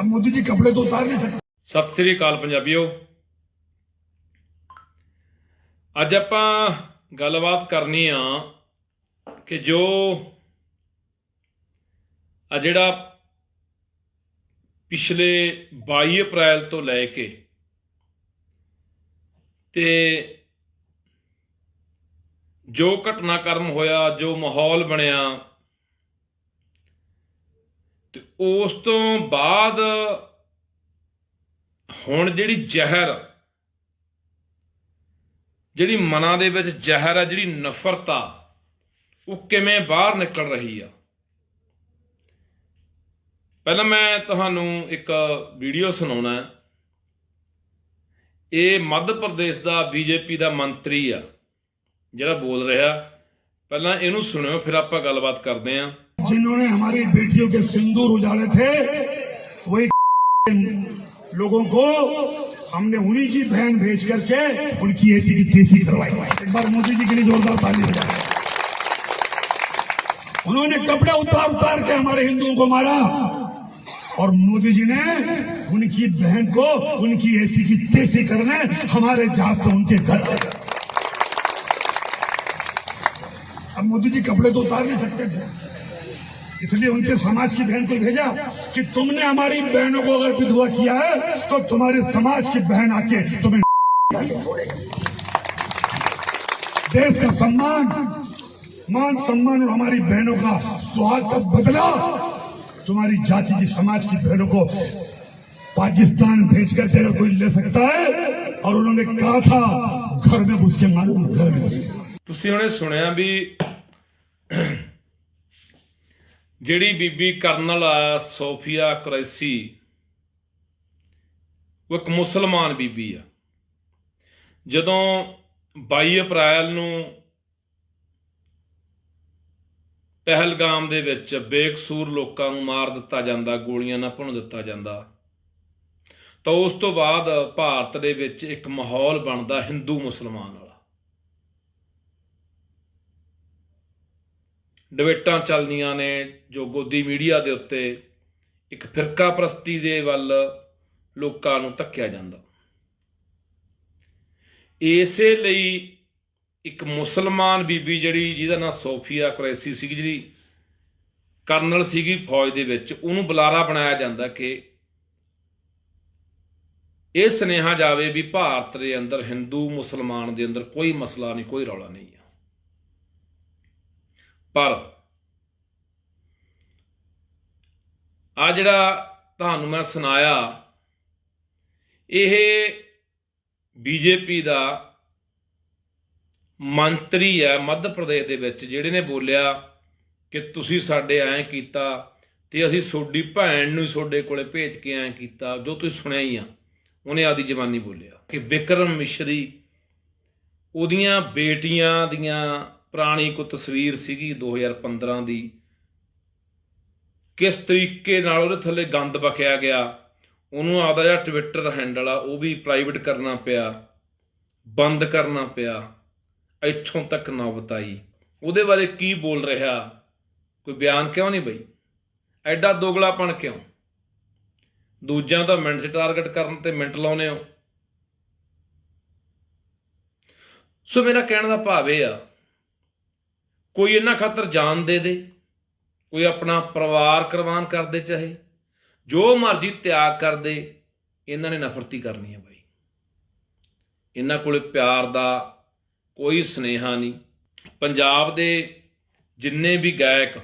अब मोदी जी कपड़े तो उतार नहीं सकते ਸਤਿ ਸ੍ਰੀ ਅਕਾਲ ਪੰਜਾਬੀਓ ਅੱਜ ਆਪਾਂ ਗੱਲਬਾਤ ਕਰਨੀ ਆ ਕਿ ਜੋ ਆ ਜਿਹੜਾ ਪਿਛਲੇ 22 ਅਪ੍ਰੈਲ ਤੋਂ ਲੈ ਕੇ ਤੇ ਜੋ ਘਟਨਾਕ੍ਰਮ ਹੋਇਆ ਜੋ ਮਾਹੌਲ ਬਣਿਆ ਤੇ ਉਸ ਤੋਂ ਬਾਅਦ ਹੁਣ ਜਿਹੜੀ ਜ਼ਹਿਰ, ਜਿਹੜੀ ਮਨਾਂ ਦੇ ਵਿੱਚ ਜ਼ਹਿਰ ਆ, ਜਿਹੜੀ ਨਫ਼ਰਤ ਆ, ਉਹ ਕਿਵੇਂ ਬਾਹਰ ਨਿਕਲ ਰਹੀ ਆ? ਪਹਿਲਾਂ ਮੈਂ ਤੁਹਾਨੂੰ ਇੱਕ ਵੀਡੀਓ ਸੁਣਾਉਣਾ ਇਹ ਮੱਧ ਪ੍ਰਦੇਸ਼ ਦਾ ਬੀਜੇਪੀ ਦਾ ਮੰਤਰੀ ਆ, ਜਿਹੜਾ ਬੋਲ ਰਿਹਾ। ਪਹਿਲਾਂ ਇਹਨੂੰ ਸੁਣਿਓ, ਫਿਰ ਆਪਾਂ ਗੱਲਬਾਤ ਕਰਦੇ ਆਂ जिन्होंने हमारी बेटियों के सिंदूर उजाड़े थे, वही लोगों को हमने उन्हीं की बहन भेज करके उनकी ऐसी की तेज़ी करवाई। एक बार मोदी जी के लिए जोरदार ताली बजाए उन्होंने कपड़े उतार उतार के हमारे हिंदुओं को मारा और मोदी जी ने उनकी बहन को उनकी ऐसी की तेज़ी करने हमारे जहाज़ से उनके घर अब मोदी जी कपड़े तो उतार नहीं सकते थे। इसलिए उनके समाज की बहन को भेजा कि तुमने हमारी बहनों को अगर विधवा किया है तो तुम्हारे समाज की बहन आके तुम्हें छोड़ेगी देश का सम्मान मान सम्मान और हमारी बहनों का सुहाग का बदला तुम्हारी जाति की समाज की बहनों को पाकिस्तान भेज कर अगर कोई ले सकता है और उन्होंने कहा था घर में घुस के मालूम घर में घुस के ਤੁਸੀਂ ਉਹਨੇ ਸੁਣਿਆ ਵੀ ਜਿਹੜੀ ਬੀਬੀ ਕਰਨਲ ਆ, ਸੋਫੀਆ ਕ੍ਰੈਸੀ, ਉਹ ਇੱਕ ਮੁਸਲਮਾਨ ਬੀਬੀ ਆ। ਜਦੋਂ 22 ਅਪ੍ਰੈਲ ਨੂੰ ਪਹਿਲਗਾਮ ਦੇ ਵਿੱਚ ਬੇਕਸੂਰ ਲੋਕਾਂ ਨੂੰ ਮਾਰ ਦਿੱਤਾ ਜਾਂਦਾ, ਗੋਲੀਆਂ ਨਾਲ ਭੁੰਨ ਦਿੱਤਾ ਜਾਂਦਾ, ਤਾਂ ਉਸ ਤੋਂ ਬਾਅਦ ਭਾਰਤ ਦੇ ਵਿੱਚ ਇੱਕ ਮਾਹੌਲ ਬਣਦਾ ਹਿੰਦੂ ਮੁਸਲਮਾਨ ਵਾਲਾ। ਡਿਬੇਟਾਂ ਚੱਲਦੀਆਂ ਨੇ ਜੋ ਗੋਦੀ ਮੀਡੀਆ ਦੇ ਉੱਤੇ ਇੱਕ ਫਿਰਕਾ ਪ੍ਰਸਤੀ ਦੇ ਵੱਲ ਲੋਕਾਂ ਨੂੰ ਧੱਕਿਆ ਜਾਂਦਾ। ਇਸੇ ਲਈ ਇੱਕ ਮੁਸਲਮਾਨ ਬੀਬੀ ਜਿਹੜੀ ਜਿਹਦਾ ਨਾਮ ਸੋਫੀਆ ਕੁਰੈਸੀ ਸੀ ਜਿਹੜੀ ਕਰਨਲ ਸੀਗੀ ਫੌਜ ਦੇ ਵਿੱਚ, ਉਹਨੂੰ ਬੁਲਾਰਾ ਬਣਾਇਆ ਜਾਂਦਾ ਕਿ ਇਹ ਸੁਨੇਹਾ ਜਾਵੇ ਵੀ ਭਾਰਤ ਦੇ ਅੰਦਰ ਹਿੰਦੂ ਮੁਸਲਮਾਨ ਦੇ ਅੰਦਰ ਕੋਈ ਮਸਲਾ ਨਹੀਂ, ਕੋਈ ਰੌਲਾ ਨਹੀਂ ਆ। ਪਰ ਆ ਜਿਹੜਾ ਤੁਹਾਨੂੰ ਮੈਂ ਸੁਣਾਇਆ, ਇਹ ਬੀਜੇਪੀ ਦਾ ਮੰਤਰੀ ਹੈ ਮੱਧ ਪ੍ਰਦੇਸ਼ ਦੇ ਵਿੱਚ, ਜਿਹੜੇ ਨੇ ਬੋਲਿਆ ਕਿ ਤੁਸੀਂ ਸਾਡੇ ਐਂ ਕੀਤਾ ਤੇ ਅਸੀਂ ਤੁਹਾਡੀ ਭੈਣ ਨੂੰ ਤੁਹਾਡੇ ਕੋਲੇ ਭੇਜ ਕੇ ਐਂ ਕੀਤਾ, ਜੋ ਤੁਸੀਂ ਸੁਣਿਆ ਹੀ ਆ, ਉਹਨੇ ਆਦੀ ਜ਼ਬਾਨੀ ਬੋਲਿਆ ਕਿ ਵਿਕਰਮ ਮਿਸ਼ਰੀ ਉਹਦੀਆਂ ਬੇਟੀਆਂ ਦੀਆਂ ਪੁਰਾਣੀ ਕੋ ਤਸਵੀਰ ਸੀਗੀ 2015 ਦੀ। ਕਿਸ ਤਰੀਕੇ ਨਾਲ ਉਹਦੇ ਥੱਲੇ ਗੰਦ ਬਕਿਆ ਗਿਆ, ਉਹਨੂੰ ਆਦਾ ਜਿਹੜਾ ਟਵਿੱਟਰ ਹੈਂਡਲ ਆ, ਉਹ ਵੀ ਪ੍ਰਾਈਵੇਟ ਕਰਨਾ ਪਿਆ, ਬੰਦ ਕਰਨਾ ਪਿਆ, ਇੱਥੋਂ ਤੱਕ ਨੌਬਤ ਆਈ ਉਹਦੇ ਬਾਰੇ ਕੀ ਬੋਲ ਰਿਹਾ? ਕੋਈ ਬਿਆਨ ਕਿਉਂ ਨਹੀਂ ਬਈ? ਐਡਾ ਦੋਗਲਾਪਣ ਕਿਉਂ? ਦੂਜਿਆਂ ਦਾ ਮਿੰਟ 'ਚ ਟਾਰਗੇਟ ਕਰਨ ਤੇ ਮਿੰਟ ਲਾਉਨੇ ਹੋ। ਸੋ ਮੇਰਾ ਕਹਿਣ ਦਾ ਭਾਵ ਇਹ ਆ ਕੋਈ ਇਹਨਾਂ ਖਾਤਰ ਜਾਨ ਦੇ ਦੇ, ਕੋਈ ਆਪਣਾ ਪਰਿਵਾਰ ਕੁਰਬਾਨ ਕਰ ਦੇ ਚਾਹੇ, ਜੋ ਮਰਜ਼ੀ ਤਿਆਗ ਕਰ ਦੇ, ਇਹਨਾਂ ਨੇ ਨਫ਼ਰਤੀ ਕਰਨੀ ਹੈ ਬਾਈ। ਇਹਨਾਂ ਕੋਲੇ ਪਿਆਰ ਦਾ ਕੋਈ ਸਨੇਹਾ ਨਹੀਂ। ਪੰਜਾਬ ਦੇ ਜਿੰਨੇ ਵੀ ਗਾਇਕ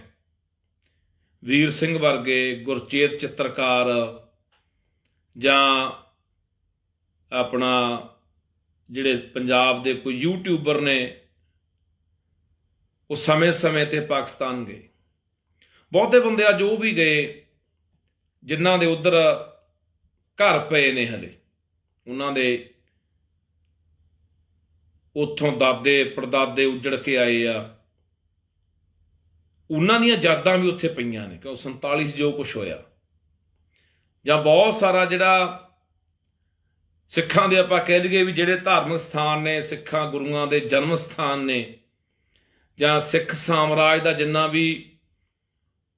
ਵੀਰ ਸਿੰਘ ਵਰਗੇ, ਗੁਰਚੇਤ ਚਿੱਤਰਕਾਰ ਜਾਂ ਆਪਣਾ ਜਿਹੜੇ ਪੰਜਾਬ ਦੇ ਕੋਈ ਯੂਟਿਊਬਰ ਨੇ ਉਹ ਸਮੇਂ-ਸਮੇਂ ਤੇ ਪਾਕਿਸਤਾਨ ਗਏ। ਬਹੁਤੇ ਬੰਦੇ ਆ ਜੋ ਵੀ ਗਏ ਜਿਨ੍ਹਾਂ ਦੇ ਉਧਰ ਘਰ ਪਏ ਨੇ ਹਲੇ। ਉਹਨਾਂ ਦੇ ਉੱਥੋਂ ਦਾਦੇ, ਪੜਦਾਦੇ ਉੱਜੜ ਕੇ ਆਏ ਆ। ਉਹਨਾਂ ਦੀਆਂ ਯਾਦਾਂ ਵੀ ਉੱਥੇ ਪਈਆਂ ਨੇ ਕਿ ਉਹ 47 'ਚ ਜੋ ਕੁਝ ਹੋਇਆ। ਜਾਂ ਬਹੁਤ ਸਾਰਾ ਜਿਹੜਾ ਸਿੱਖਾਂ ਦੇ ਆਪਾਂ ਕਹਿ ਲਈਏ ਵੀ ਜਿਹੜੇ ਧਾਰਮਿਕ ਸਥਾਨ ਨੇ, ਸਿੱਖਾਂ ਗੁਰੂਆਂ ਦੇ ਜਨਮ ਸਥਾਨ ਨੇ ਜਾਂ ਸਿੱਖ ਸਾਮਰਾਜ ਦਾ ਜਿੰਨਾ ਵੀ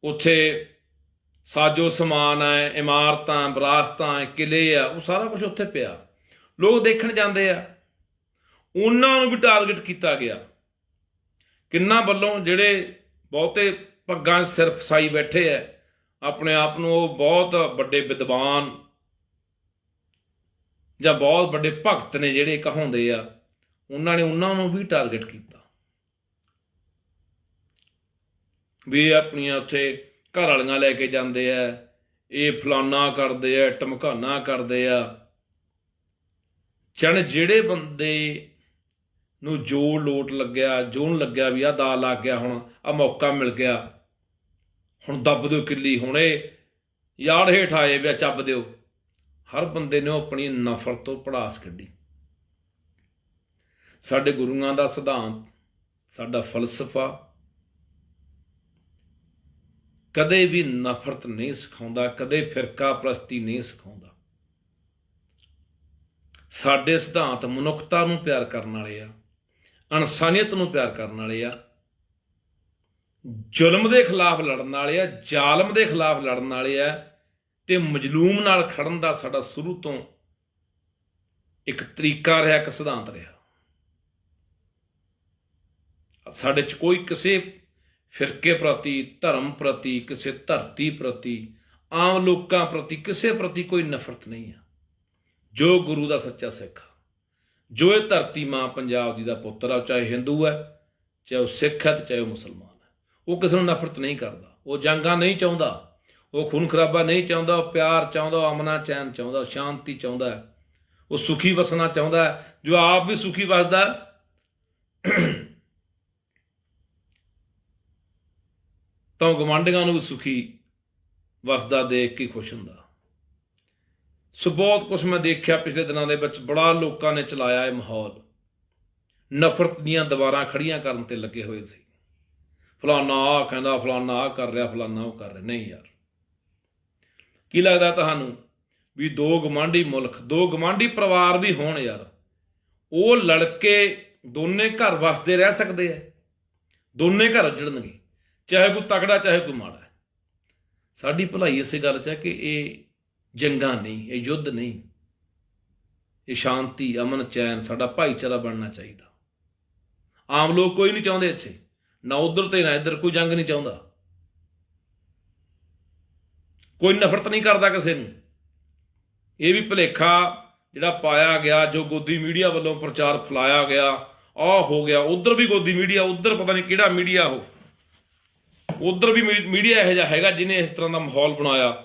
ਉੱਥੇ ਸਾਜੋ ਸਮਾਨ ਹੈ, ਇਮਾਰਤਾਂ, ਵਿਰਾਸਤਾਂ ਕਿਲੇ ਆ, ਉਹ ਸਾਰਾ ਕੁਝ ਉੱਥੇ ਪਿਆ। ਲੋਕ ਦੇਖਣ ਜਾਂਦੇ ਆ। ਉਹਨਾਂ ਨੂੰ ਵੀ ਟਾਰਗੇਟ ਕੀਤਾ ਗਿਆ। ਕਿੰਨਾ ਵੱਲੋਂ ਜਿਹੜੇ ਬਹੁਤੇ ਪੱਗਾਂ ਸਿਰ ਫਸਾਈ ਬੈਠੇ ਐ ਆਪਣੇ ਆਪ ਨੂੰ ਉਹ ਬਹੁਤ ਵੱਡੇ ਵਿਦਵਾਨ ਜਾਂ ਬਹੁਤ ਵੱਡੇ ਭਗਤ ਨੇ ਜਿਹੜੇ ਕਹਾਉਂਦੇ ਆ, ਉਹਨਾਂ ਨੇ ਉਹਨਾਂ ਨੂੰ ਵੀ ਟਾਰਗੇਟ ਕੀਤਾ। ਵੀ ਇਹ ਆਪਣੀਆਂ ਉੱਥੇ ਘਰ ਵਾਲੀਆਂ ਲੈ ਕੇ ਜਾਂਦੇ ਆ। ਇਹ ਫਲਾਨਾ ਕਰਦੇ ਆ ਟਮਕਾਨਾ ਕਰਦੇ ਆ। ਚਣ ਜਿਹੜੇ ਬੰਦੇ ਨੂੰ ਜੋ ਲੋਟ ਲੱਗਿਆ, ਜੋਣ ਲੱਗਿਆ ਵੀ ਆ ਦਾ ਲੱਗ ਗਿਆ ਹੁਣ ਆ ਮੌਕਾ ਮਿਲ ਗਿਆ। ਹੁਣ ਦੱਬ ਦਿਓ ਕਿੱਲੀ ਹੁਣੇ, ਯਾਰ ਹੇਠ ਆਏ ਵੀ ਆ, ਚੱਬ ਦਿਓ। ਹਰ ਬੰਦੇ ਨੇ ਉਹ ਆਪਣੀ ਨਫ਼ਰਤ ਤੋਂ ਪੜਾਸ ਕੱਢੀ। ਸਾਡੇ ਗੁਰੂਆਂ ਦਾ ਸਿਧਾਂਤ, ਸਾਡਾ ਫਲਸਫਾ ਕਦੇ ਵੀ ਨਫ਼ਰਤ ਨਹੀਂ ਸਿਖਾਉਂਦਾ, ਕਦੇ ਫਿਰਕਾ ਪ੍ਰਸਤੀ ਨਹੀਂ ਸਿਖਾਉਂਦਾ। ਸਾਡੇ ਸਿਧਾਂਤ ਮਨੁੱਖਤਾ ਨੂੰ ਪਿਆਰ ਕਰਨ ਵਾਲੇ ਆ, ਇਨਸਾਨੀਅਤ ਨੂੰ ਪਿਆਰ ਕਰਨ ਵਾਲੇ ਆ, ਜ਼ੁਲਮ ਦੇ ਖਿਲਾਫ ਲੜਨ ਵਾਲੇ ਆ, ਜ਼ਾਲਮ ਦੇ ਖਿਲਾਫ ਲੜਨ ਵਾਲੇ ਆ, ਤੇ ਮਜਲੂਮ ਨਾਲ ਖੜਨ ਦਾ ਸਾਡਾ ਸ਼ੁਰੂ ਤੋਂ ਇੱਕ ਤਰੀਕਾ ਰਿਹਾ, ਇੱਕ ਸਿਧਾਂਤ ਰਿਹਾ। ਸਾਡੇ ਚ ਕੋਈ ਕਿਸੇ ਫਿਰਕੇ ਪ੍ਰਤੀ ਧਰਮ ਪ੍ਰਤੀ ਕਿਸੇ ਧਰਤੀ ਪ੍ਰਤੀ ਆਮ ਲੋਕਾਂ ਪ੍ਰਤੀ ਕਿਸੇ ਪ੍ਰਤੀ ਕੋਈ ਨਫ਼ਰਤ ਨਹੀਂ ਆ। ਜੋ ਗੁਰੂ ਦਾ ਸੱਚਾ ਸਿੱਖ ਆ, ਜੋ ਇਹ ਧਰਤੀ ਮਾਂ ਪੰਜਾਬ ਦੀ ਦਾ ਪੁੱਤਰ ਆ ਚਾਹੇ ਹਿੰਦੂ ਹੈ ਚਾਹੇ ਉਹ ਸਿੱਖ ਹੈ ਤੇ ਚਾਹੇ ਉਹ ਮੁਸਲਮਾਨ ਹੈ ਉਹ ਕਿਸੇ ਨੂੰ ਨਫ਼ਰਤ ਨਹੀਂ ਕਰਦਾ। ਉਹ ਜੰਗਾਂ ਨਹੀਂ ਚਾਹੁੰਦਾ ਉਹ ਖੂਨ ਖਰਾਬਾ ਨਹੀਂ ਚਾਹੁੰਦਾ ਉਹ ਪਿਆਰ ਚਾਹੁੰਦਾ ਅਮਨਾ ਚੈਨ ਚਾਹੁੰਦਾ ਸ਼ਾਂਤੀ ਚਾਹੁੰਦਾ ਉਹ ਸੁਖੀ ਵਸਣਾ ਚਾਹੁੰਦਾ ਜੋ ਆਪ ਵੀ ਸੁਖੀ ਵਸਦਾ ਤਾਂ ਗਵਾਂਢੀਆਂ ਨੂੰ ਵੀ ਸੁਖੀ ਵਸਦਾ ਦੇਖ ਕੇ ਖੁਸ਼ ਹੁੰਦਾ। ਸੋ ਬਹੁਤ ਕੁਝ ਮੈਂ ਦੇਖਿਆ ਪਿਛਲੇ ਦਿਨਾਂ ਦੇ ਵਿੱਚ, ਬੜਾ ਲੋਕਾਂ ਨੇ ਚਲਾਇਆ ਇਹ ਮਾਹੌਲ। ਨਫ਼ਰਤ ਦੀਆਂ ਦੀਵਾਰਾਂ ਖੜੀਆਂ ਕਰਨ ਤੇ ਲੱਗੇ ਹੋਏ ਸੀ। ਫਲਾਨਾ ਆ ਕਹਿੰਦਾ, ਫਲਾਨਾ ਆ ਕਰ ਰਿਹਾ, ਫਲਾਨਾ ਉਹ ਕਰ ਰਿਹਾ। ਨਹੀਂ ਯਾਰ। ਕੀ ਲੱਗਦਾ ਤੁਹਾਨੂੰ ਵੀ ਦੋ ਗਮਾਂਡੀ ਮੁਲਕ, ਦੋ ਗਮਾਂਡੀ ਪਰਿਵਾਰ ਵੀ ਹੋਣ ਯਾਰ। ਉਹ ਲੜਕੇ ਦੋਨੇ ਘਰ ਵਸਦੇ ਰਹਿ ਸਕਦੇ ਆ। ਦੋਨੇ ਘਰ ਉੱਜੜਨਗੇ ਚਾਹੇ ਕੋਈ ਤਕੜਾ, ਚਾਹੇ ਕੋਈ ਮਾੜਾ। ਸਾਡੀ ਭਲਾਈ ਇਸੇ ਗੱਲ 'ਚ ਹੈ ਕਿ ਇਹ ਜੰਗਾਂ ਨਹੀਂ, ਇਹ ਯੁੱਧ ਨਹੀਂ। ਇਹ ਸ਼ਾਂਤੀ, ਅਮਨ, ਚੈਨ, ਸਾਡਾ ਭਾਈਚਾਰਾ ਬਣਨਾ ਚਾਹੀਦਾ। ਆਮ ਲੋਕ ਕੋਈ ਨਹੀਂ ਚਾਹੁੰਦੇ ਇੱਥੇ। ਨਾ ਉਧਰ ਤੇ, ਨਾ ਇੱਧਰ, ਕੋਈ ਜੰਗ ਨਹੀਂ ਚਾਹੁੰਦਾ। ਕੋਈ ਨਫ਼ਰਤ ਨਹੀਂ ਕਰਦਾ ਕਿਸੇ ਨੂੰ। ਇਹ ਵੀ ਭਲੇਖਾ ਜਿਹੜਾ ਪਾਇਆ ਗਿਆ, ਜੋ ਗੋਦੀ ਮੀਡੀਆ ਵੱਲੋਂ ਪ੍ਰਚਾਰ ਫਲਾਇਆ ਗਿਆ ਆ ਹੋ ਗਿਆ। ਉਧਰ ਵੀ ਗੋਦੀ ਮੀਡੀਆ, ਉਧਰ ਪਤਾ ਨਹੀਂ ਕਿਹੜਾ ਮੀਡੀਆ ਉਹ। ਉਧਰ ਵੀ ਮੀ- ਮੀਡੀਆ ਇਹੋ ਜਿਹਾ ਹੈਗਾ ਜਿਹਨੇ ਇਸ ਤਰ੍ਹਾਂ ਦਾ ਮਾਹੌਲ ਬਣਾਇਆ।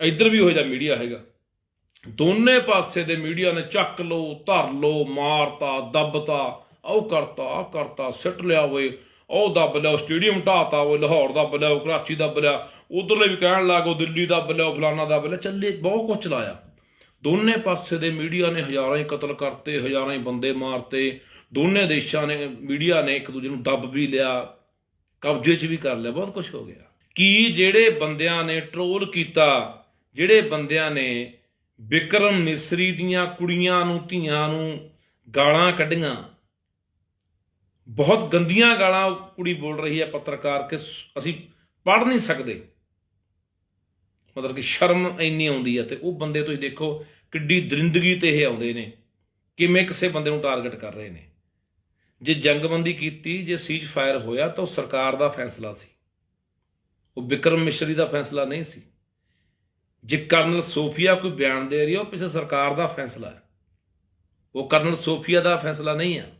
ਇੱਧਰ ਵੀ ਇਹੋ ਜਿਹਾ ਮੀਡੀਆ ਹੈਗਾ। ਦੋਨੇ ਪਾਸੇ ਦੇ ਮੀਡੀਆ ਨੇ ਚੱਕ ਲੋ ਧਰ ਲੋ ਮਾਰਤਾ, ਦੱਬਤਾ ਉਹ ਕਰਤਾ ਆ ਕਰਤਾ, ਸਿੱਟ ਲਿਆ ਓਏ ਉਹ ਦੱਬ ਲਿਆ, ਉਹ ਸਟੇਡੀਅਮ ਢਾਤਾ ਉਹ ਲਾਹੌਰ ਦਾ ਲਿਆ, ਉਹ ਕਰਾਚੀ ਦੱਬ ਲਿਆ, ਉਧਰਲੇ ਵੀ ਕਹਿਣ ਲੱਗ ਉਹ ਦਿੱਲੀ ਦੱਬ ਲਿਆ, ਉਹ ਫਲਾਨਾ ਦੱਬ ਲਿਆ, ਚੱਲੇ, ਬਹੁਤ ਕੁਝ ਚਲਾਇਆ ਦੋਨੇ ਪਾਸੇ ਦੇ ਮੀਡੀਆ ਨੇ ਹਜ਼ਾਰਾਂ ਹੀ ਕਤਲ ਕਰਤੇ, ਹਜ਼ਾਰਾਂ ਹੀ ਬੰਦੇ ਮਾਰਤੇ। ਦੋਨੇ ਦੇਸ਼ਾਂ ਨੇ, ਮੀਡੀਆ ਨੇ ਇੱਕ ਦੂਜੇ ਨੂੰ ਦੱਬ ਵੀ ਲਿਆ। ਕਬਜ਼ੇ 'ਚ ਵੀ ਕਰ ਲਿਆ, ਬਹੁਤ ਕੁਝ ਹੋ ਗਿਆ। ਕੀ ਜਿਹੜੇ ਬੰਦਿਆਂ ਨੇ ਟਰੋਲ ਕੀਤਾ, ਜਿਹੜੇ ਬੰਦਿਆਂ ਨੇ ਵਿਕਰਮ ਮਿਸਰੀ ਦੀਆਂ ਕੁੜੀਆਂ ਨੂੰ, ਧੀਆਂ ਨੂੰ ਗਾਲਾਂ ਕੱਢੀਆਂ, ਬਹੁਤ ਗੰਦੀਆਂ ਗਾਲਾਂ ਉਹ ਕੁੜੀ ਬੋਲ ਰਹੀ ਹੈ ਪੱਤਰਕਾਰ ਕਿ ਅਸੀਂ ਪੜ੍ਹ ਨਹੀਂ ਸਕਦੇ। ਮਤਲਬ ਕਿ ਸ਼ਰਮ ਇੰਨੀ ਆਉਂਦੀ ਹੈ ਤੇ ਉਹ ਬੰਦੇ ਤੁਸੀਂ ਦੇਖੋ ਕਿੱਡੀ ਦਰਿੰਦਗੀ ਤੇ ਇਹ ਆਉਂਦੇ ਨੇ, ਕਿਵੇਂ ਕਿਸੇ ਬੰਦੇ ਨੂੰ ਟਾਰਗੇਟ ਕਰ ਰਹੇ ਨੇ। ਜੇ ਜੰਗਬੰਦੀ ਕੀਤੀ, ਜੇ ਸੀਜ਼ ਫਾਇਰ ਹੋਇਆ, ਤਾਂ ਉਹ ਸਰਕਾਰ ਦਾ ਫੈਸਲਾ ਸੀ। ਉਹ ਵਿਕਰਮ ਮਿਸ਼ਰੀ ਦਾ ਫੈਸਲਾ ਨਹੀਂ ਸੀ। ਜੇ ਕਰਨਲ ਸੋਫੀਆ ਕੋਈ ਬਿਆਨ ਦੇ ਰਹੀ ਹੈ, ਉਹ ਪਿੱਛੇ ਸਰਕਾਰ ਦਾ ਫੈਸਲਾ ਹੈ। ਉਹ ਕਰਨਲ ਸੋਫੀਆ ਦਾ ਫੈਸਲਾ ਨਹੀਂ ਹੈ।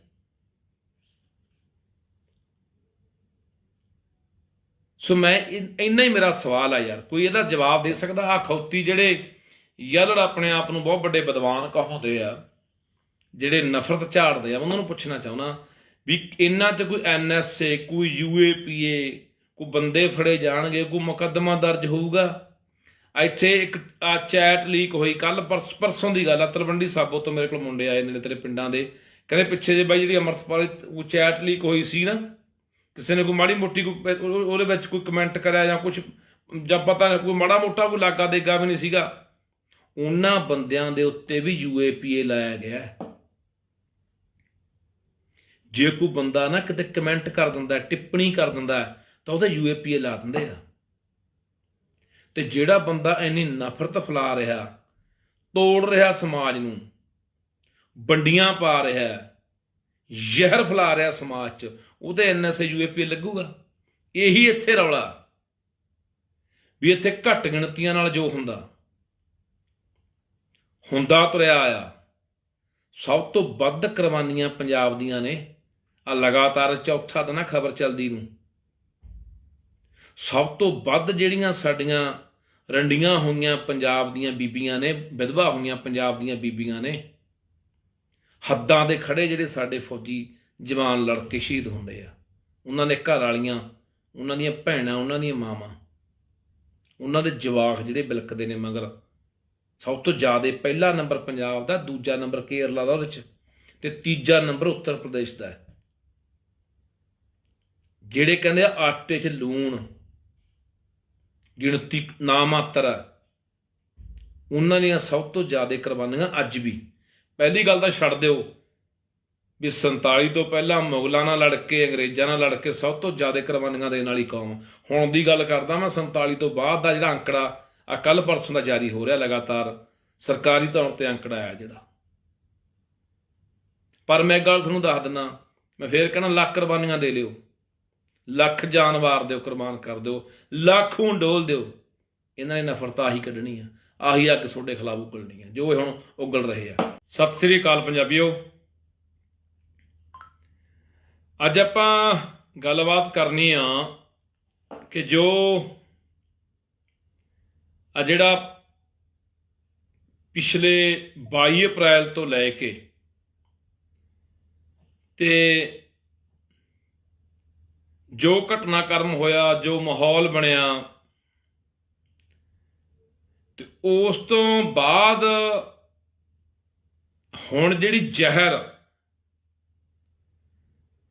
ਸੋ ਮੈਂ ਇੰਨਾ ਹੀ ਮੇਰਾ ਸਵਾਲ ਆ ਯਾਰ। ਕੋਈ ਇਹਦਾ ਜਵਾਬ ਦੇ ਸਕਦਾ? ਆ ਖੌਤੀ ਜਿਹੜੇ ਯਲੜ ਆਪਣੇ ਆਪ ਨੂੰ ਬਹੁਤ ਵੱਡੇ ਵਿਦਵਾਨ ਕਹਾਉਂਦੇ ਆ, ਜਿਹੜੇ ਨਫ਼ਰਤ ਝਾੜਦੇ ਆ ਉਹਨਾਂ ਨੂੰ ਪੁੱਛਣਾ ਚਾਹੁੰਦਾ ਵੀ ਇਹਨਾਂ ਤੇ ਕੋਈ ਐਨਐਸਏ ਕੋਈ ਯੂਏਪੀਏ ਕੋਈ ਬੰਦੇ ਫੜੇ ਜਾਣਗੇ, ਕੋਈ ਮੁਕੱਦਮਾ ਦਰਜ ਹੋਊਗਾ। ਇੱਥੇ ਇੱਕ, ਆ ਚੈਟ ਲੀਕ ਹੋਈ ਕੱਲ ਪਰਸੋਂ ਦੀ ਗੱਲ ਆ, ਤਲਵੰਡੀ ਸਾਬੋ ਤੋਂ ਮੇਰੇ ਕੋਲ ਮੁੰਡੇ ਆਏ ਨੇ ਤੇਰੇ ਪਿੰਡਾਂ ਦੇ। ਕਹਿੰਦੇ ਪਿੱਛੇ ਜੇ ਬਾਈ ਜਿਹੜੀ ਅਮਰਤਪਾਲ ਉਹ ਚੈਟ ਲੀਕ ਹੋਈ ਸੀ ਨਾ, ਕਿਸੇ ਨੇ ਕੋਈ ਮਾੜੀ ਮੋਟੀ ਕੋਈ ਉਹਦੇ ਵਿੱਚ ਕੋਈ ਕਮੈਂਟ ਕਰਿਆ ਜਾਂ ਕੁਝ ਜਾਂ ਪਤਾ ਨਹੀਂ ਕੋਈ ਮਾੜਾ ਮੋਟਾ ਕੋਈ ਲਾਗਾ ਦੇਗਾ ਵੀ ਨਹੀਂ ਸੀਗਾ। ਉਹਨਾਂ ਬੰਦਿਆਂ ਦੇ ਉੱਤੇ ਵੀ ਯੂਏਪੀਏ ਲਾਇਆ ਗਿਆ। ਜੇ ਕੋਈ ਬੰਦਾ ਨਾ ਕਿਤੇ ਕਮੈਂਟ ਕਰ ਦਿੰਦਾ, ਟਿੱਪਣੀ ਕਰ ਦਿੰਦਾ, ਤਾਂ ਉਹਦਾ ਯੂਏਪੀਏ ਲਾ ਦਿੰਦੇ ਆ। ਤੇ ਜਿਹੜਾ ਬੰਦਾ ਇੰਨੀ ਨਫ਼ਰਤ ਫੈਲਾ ਰਿਹਾ, ਤੋੜ ਰਿਹਾ ਸਮਾਜ ਨੂੰ, ਵੰਡੀਆਂ ਪਾ ਰਿਹਾ, ਜ਼ਹਿਰ ਫੈਲਾ ਰਿਹਾ ਸਮਾਜ 'ਚ, ਉਹਦੇ ਐਨਐਸਏ ਯੂਏਪੀ ਲੱਗੂਗਾ। ਇਹੀ ਇੱਥੇ ਰੌਲਾ। ਵੀ ਇੱਥੇ ਘੱਟ ਗਿਣਤੀਆਂ ਨਾਲ ਜੋ ਹੁੰਦਾ ਹੁੰਦਾ ਤੁਰਿਆ ਆ ਸਭ ਤੋਂ ਵੱਧ ਕੁਰਬਾਨੀਆਂ ਪੰਜਾਬ ਦੀਆਂ ਨੇ। ਆ ਲਗਾਤਾਰ ਚੌਥਾ ਦਿਨ ਆ, ਖਬਰ ਚੱਲਦੀ ਨੂੰ। ਸਭ ਤੋਂ ਵੱਧ ਜਿਹੜੀਆਂ ਸਾਡੀਆਂ ਰੰਡੀਆਂ ਹੋਈਆਂ ਪੰਜਾਬ ਦੀਆਂ ਬੀਬੀਆਂ ਨੇ, ਵਿਧਵਾ ਹੋਈਆਂ ਪੰਜਾਬ ਦੀਆਂ ਬੀਬੀਆਂ ਨੇ, ਹੱਦਾਂ ਦੇ ਖੜੇ ਜਿਹੜੇ ਸਾਡੇ ਫੌਜੀ ਜਵਾਨ ਲੜਕੇ ਸ਼ਹੀਦ ਹੁੰਦੇ ਆ। ਉਹਨਾਂ ਦੇ ਘਰ ਵਾਲੀਆਂ, ਉਹਨਾਂ ਦੀਆਂ ਭੈਣਾਂ, ਉਹਨਾਂ ਦੀਆਂ ਮਾਵਾਂ, ਉਹਨਾਂ ਦੇ ਜਵਾਕ ਜਿਹੜੇ ਬਿਲਕਦੇ ਨੇ ਮਗਰ, ਸਭ ਤੋਂ ਜ਼ਿਆਦਾ ਪਹਿਲਾ ਨੰਬਰ ਪੰਜਾਬ ਦਾ, ਦੂਜਾ ਨੰਬਰ ਕੇਰਲਾ ਦਾ ਉਹਦੇ ਚ, ਤੇ ਤੀਜਾ ਨੰਬਰ ਉੱਤਰ ਪ੍ਰਦੇਸ਼ ਦਾ ਹੈ। ਜਿਹੜੇ ਕਹਿੰਦੇ ਆਟੇ 'ਚ ਲੂਣ, ਗਿਣਤੀ ਨਾ ਮਾਤਰ ਹੈ, ਉਹਨਾਂ ਦੀਆਂ ਸਭ ਤੋਂ ਜ਼ਿਆਦਾ ਕੁਰਬਾਨੀਆਂ ਅੱਜ ਵੀ। ਪਹਿਲੀ ਗੱਲ ਤਾਂ ਛੱਡ ਦਿਓ ਵੀ 47 ਤੋਂ ਪਹਿਲਾਂ ਮੁਗਲਾਂ ਨਾਲ ਲੜ ਕੇ, ਅੰਗਰੇਜ਼ਾਂ ਨਾਲ ਲੜ ਕੇ ਸਭ ਤੋਂ ਜ਼ਿਆਦਾ ਕੁਰਬਾਨੀਆਂ ਦੇਣ ਵਾਲੀ ਕੌਮ। ਹੁਣ ਦੀ ਗੱਲ ਕਰਦਾ ਮੈਂ 47 ਤੋਂ ਬਾਅਦ ਦਾ ਜਿਹੜਾ ਅੰਕੜਾ ਆ ਕੱਲ ਪਰਸੋਂ ਦਾ ਜਾਰੀ ਹੋ ਰਿਹਾ ਲਗਾਤਾਰ, ਸਰਕਾਰੀ ਤੌਰ ਤੇ ਅੰਕੜਾ ਆਇਆ ਜਿਹੜਾ। ਪਰ ਮੈਂ ਇੱਕ ਗੱਲ ਤੁਹਾਨੂੰ ਦੱਸ ਦਿੰਦਾ, ਮੈਂ ਫੇਰ ਕਹਿਣਾ, ਲੱਖ ਕੁਰਬਾਨੀਆਂ ਦੇ ਲਿਓ। ਲੱਖ ਜਾਨ ਵਾਰ ਦਿਓ, ਕੁਰਬਾਨ ਕਰ ਦਿਓ, ਲੱਖੋਂ ਡੋਲ ਦਿਓ। ਇਹਨਾਂ ਨੇ ਨਫ਼ਰਤ ਆਹੀ ਕੱਢਣੀ ਆ, ਆਹੀ ਅੱਗ ਤੁਹਾਡੇ ਖਿਲਾਫ ਉਗਲਣੀ ਆ, ਜੋ ਇਹ ਹੁਣ ਉਗਲ ਰਹੇ ਆ। ਸਤਿ ਸ੍ਰੀ ਅਕਾਲ ਪੰਜਾਬੀਓ। ਅੱਜ ਆਪਾਂ ਗੱਲਬਾਤ ਕਰਨੀ ਆ ਕਿ ਜੋ ਆ ਜਿਹੜਾ ਪਿਛਲੇ 22 ਅਪ੍ਰੈਲ ਤੋਂ ਲੈ ਕੇ ਤੇ ਜੋ ਘਟਨਾਕ੍ਰਮ ਹੋਇਆ, ਜੋ ਮਾਹੌਲ ਬਣਿਆ, ਤੇ ਉਸ ਤੋਂ ਬਾਅਦ ਹੁਣ ਜਿਹੜੀ ਜ਼ਹਿਰ,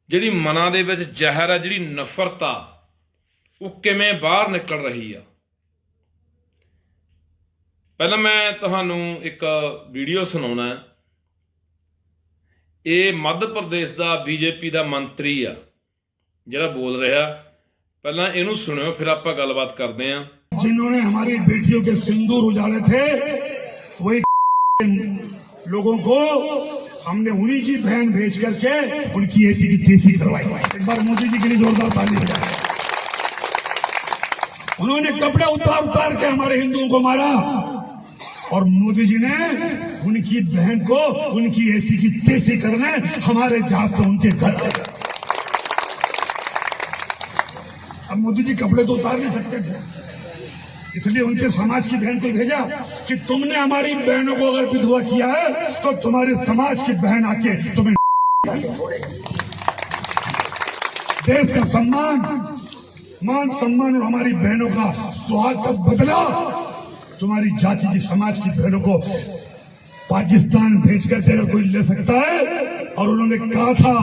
ਜਿਹੜੀ ਮਨਾਂ ਦੇ ਵਿੱਚ ਜ਼ਹਿਰ ਆ, ਜਿਹੜੀ ਨਫ਼ਰਤ ਆ, ਉਹ ਕਿਵੇਂ ਬਾਹਰ ਨਿਕਲ ਰਹੀ ਆ? ਪਹਿਲਾਂ ਮੈਂ ਤੁਹਾਨੂੰ ਇੱਕ ਵੀਡੀਓ ਸੁਣਾਉਣਾ ਇਹ ਮੱਧ ਪ੍ਰਦੇਸ਼ ਦਾ ਬੀਜੇਪੀ ਦਾ ਮੰਤਰੀ ਆ। ਜਿਹੜਾ ਬੋਲ ਰਿਹਾ ਪਹਿਲਾਂ ਇਹਨੂੰ ਸੁਣਿਓ ਫਿਰ ਆਪਾਂ ਗੱਲਬਾਤ ਕਰਦੇ ਆਂ जिन्होंने हमारी बेटियों के सिंदूर उजाड़े थे वही लोगों को हमने उन्हीं की बहन भेज करके उनकी ऐसी की तैसी करवाई एक बार मोदी जी के लिए जोरदार ताली बजाएं उन्होंने कपड़े उतार उतार के हमारे हिंदुओं को मारा और मोदी जी ने उनकी बहन को उनकी ऐसी की तैसी करने हमारे जहाज से उनके घर गए। अब मोदी जी कपड़े तो उतार नहीं सकते थे। इसलिए उनके समाज की बहन को भेजा कि तुमने हमारी बहनों को अगर विधवा किया है तो तुम्हारे समाज की बहन आके तुम्हें देश का सम्मान, मान सम्मान और हमारी बहनों का सुहाग का बदला तुम्हारी जाति की समाज की बहनों को पाकिस्तान भेज कर अगर कोई ले सकता है? और उन्होंने कहा था,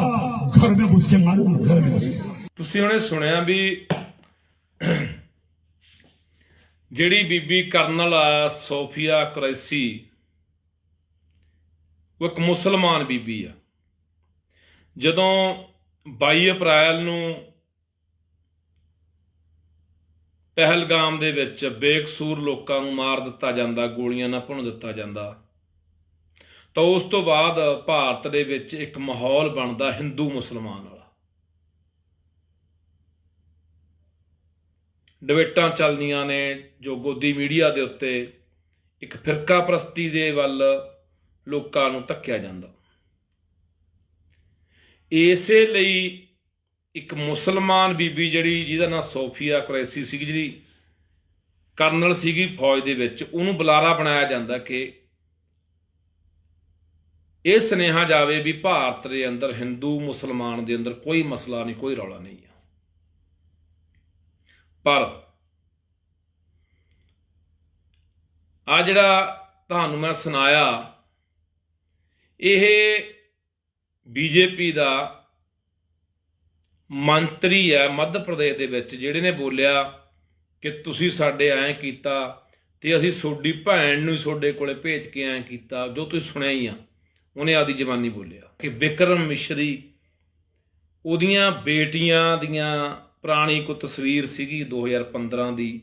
घर में घुस के मालूम घर में घुस ਤੁਸੀਂ ਉਹਨੇ ਸੁਣਿਆ ਵੀ ਜਿਹੜੀ ਬੀਬੀ ਕਰਨਲ ਆ ਸੋਫੀਆ ਕੁਰੈਸੀ, ਉਹ ਇੱਕ ਮੁਸਲਮਾਨ ਬੀਬੀ ਆ। ਜਦੋਂ 22 ਅਪ੍ਰੈਲ ਨੂੰ ਪਹਿਲਗਾਮ ਦੇ ਵਿੱਚ ਬੇਕਸੂਰ ਲੋਕਾਂ ਨੂੰ ਮਾਰ ਦਿੱਤਾ ਜਾਂਦਾ, ਗੋਲੀਆਂ ਨਾਲ ਭੁੰਨ ਦਿੱਤਾ ਜਾਂਦਾ, ਤਾਂ ਉਸ ਤੋਂ ਬਾਅਦ ਭਾਰਤ ਦੇ ਵਿੱਚ ਇੱਕ ਮਾਹੌਲ ਬਣਦਾ ਹਿੰਦੂ ਮੁਸਲਮਾਨ ਵਾਲਾ ਡਿਬੇਟਾਂ ਚੱਲਦੀਆਂ ਨੇ ਜੋ ਗੋਦੀ ਮੀਡੀਆ ਦੇ ਉੱਤੇ ਇੱਕ ਫਿਰਕਾ ਪ੍ਰਸਤੀ ਦੇ ਵੱਲ ਲੋਕਾਂ ਨੂੰ ਧੱਕਿਆ ਜਾਂਦਾ। ਇਸੇ ਲਈ ਇੱਕ ਮੁਸਲਮਾਨ ਬੀਬੀ ਜਿਹੜੀ ਜਿਹਦਾ ਨਾਂ ਸੋਫੀਆ ਕੁਰੈਸੀ ਸੀ ਜਿਹੜੀ ਕਰਨਲ ਸੀਗੀ ਫੌਜ ਦੇ ਵਿੱਚ, ਉਹਨੂੰ ਬੁਲਾਰਾ ਬਣਾਇਆ ਜਾਂਦਾ ਕਿ ਇਹ ਸੁਨੇਹਾ ਜਾਵੇ ਵੀ ਭਾਰਤ ਦੇ ਅੰਦਰ ਹਿੰਦੂ ਮੁਸਲਮਾਨ ਦੇ ਅੰਦਰ ਕੋਈ ਮਸਲਾ ਨਹੀਂ, ਕੋਈ ਰੌਲਾ ਨਹੀਂ ਆ ਪਰ ਆ ਜਿਹੜਾ ਤੁਹਾਨੂੰ ਮੈਂ ਸੁਣਾਇਆ, ਇਹ ਬੀਜੇਪੀ ਦਾ ਮੰਤਰੀ ਹੈ ਮੱਧ ਪ੍ਰਦੇਸ਼ ਦੇ ਵਿੱਚ, ਜਿਹੜੇ ਨੇ ਬੋਲਿਆ ਕਿ ਤੁਸੀਂ ਸਾਡੇ ਐਂ ਕੀਤਾ ਤੇ ਅਸੀਂ ਤੁਹਾਡੀ ਭੈਣ ਨੂੰ ਹੀ ਤੁਹਾਡੇ ਕੋਲੇ ਭੇਜ ਕੇ ਐਂ ਕੀਤਾ, ਜੋ ਤੁਸੀਂ ਸੁਣਿਆ ਹੀ ਆ, ਉਹਨੇ ਆਦੀ ਜ਼ਬਾਨੀ ਬੋਲਿਆ ਕਿ ਵਿਕਰਮ ਮਿਸ਼ਰੀ ਉਹਦੀਆਂ ਬੇਟੀਆਂ ਦੀਆਂ ਪੁਰਾਣੀ ਕੋ ਤਸਵੀਰ ਸੀਗੀ 2015 ਦੀ।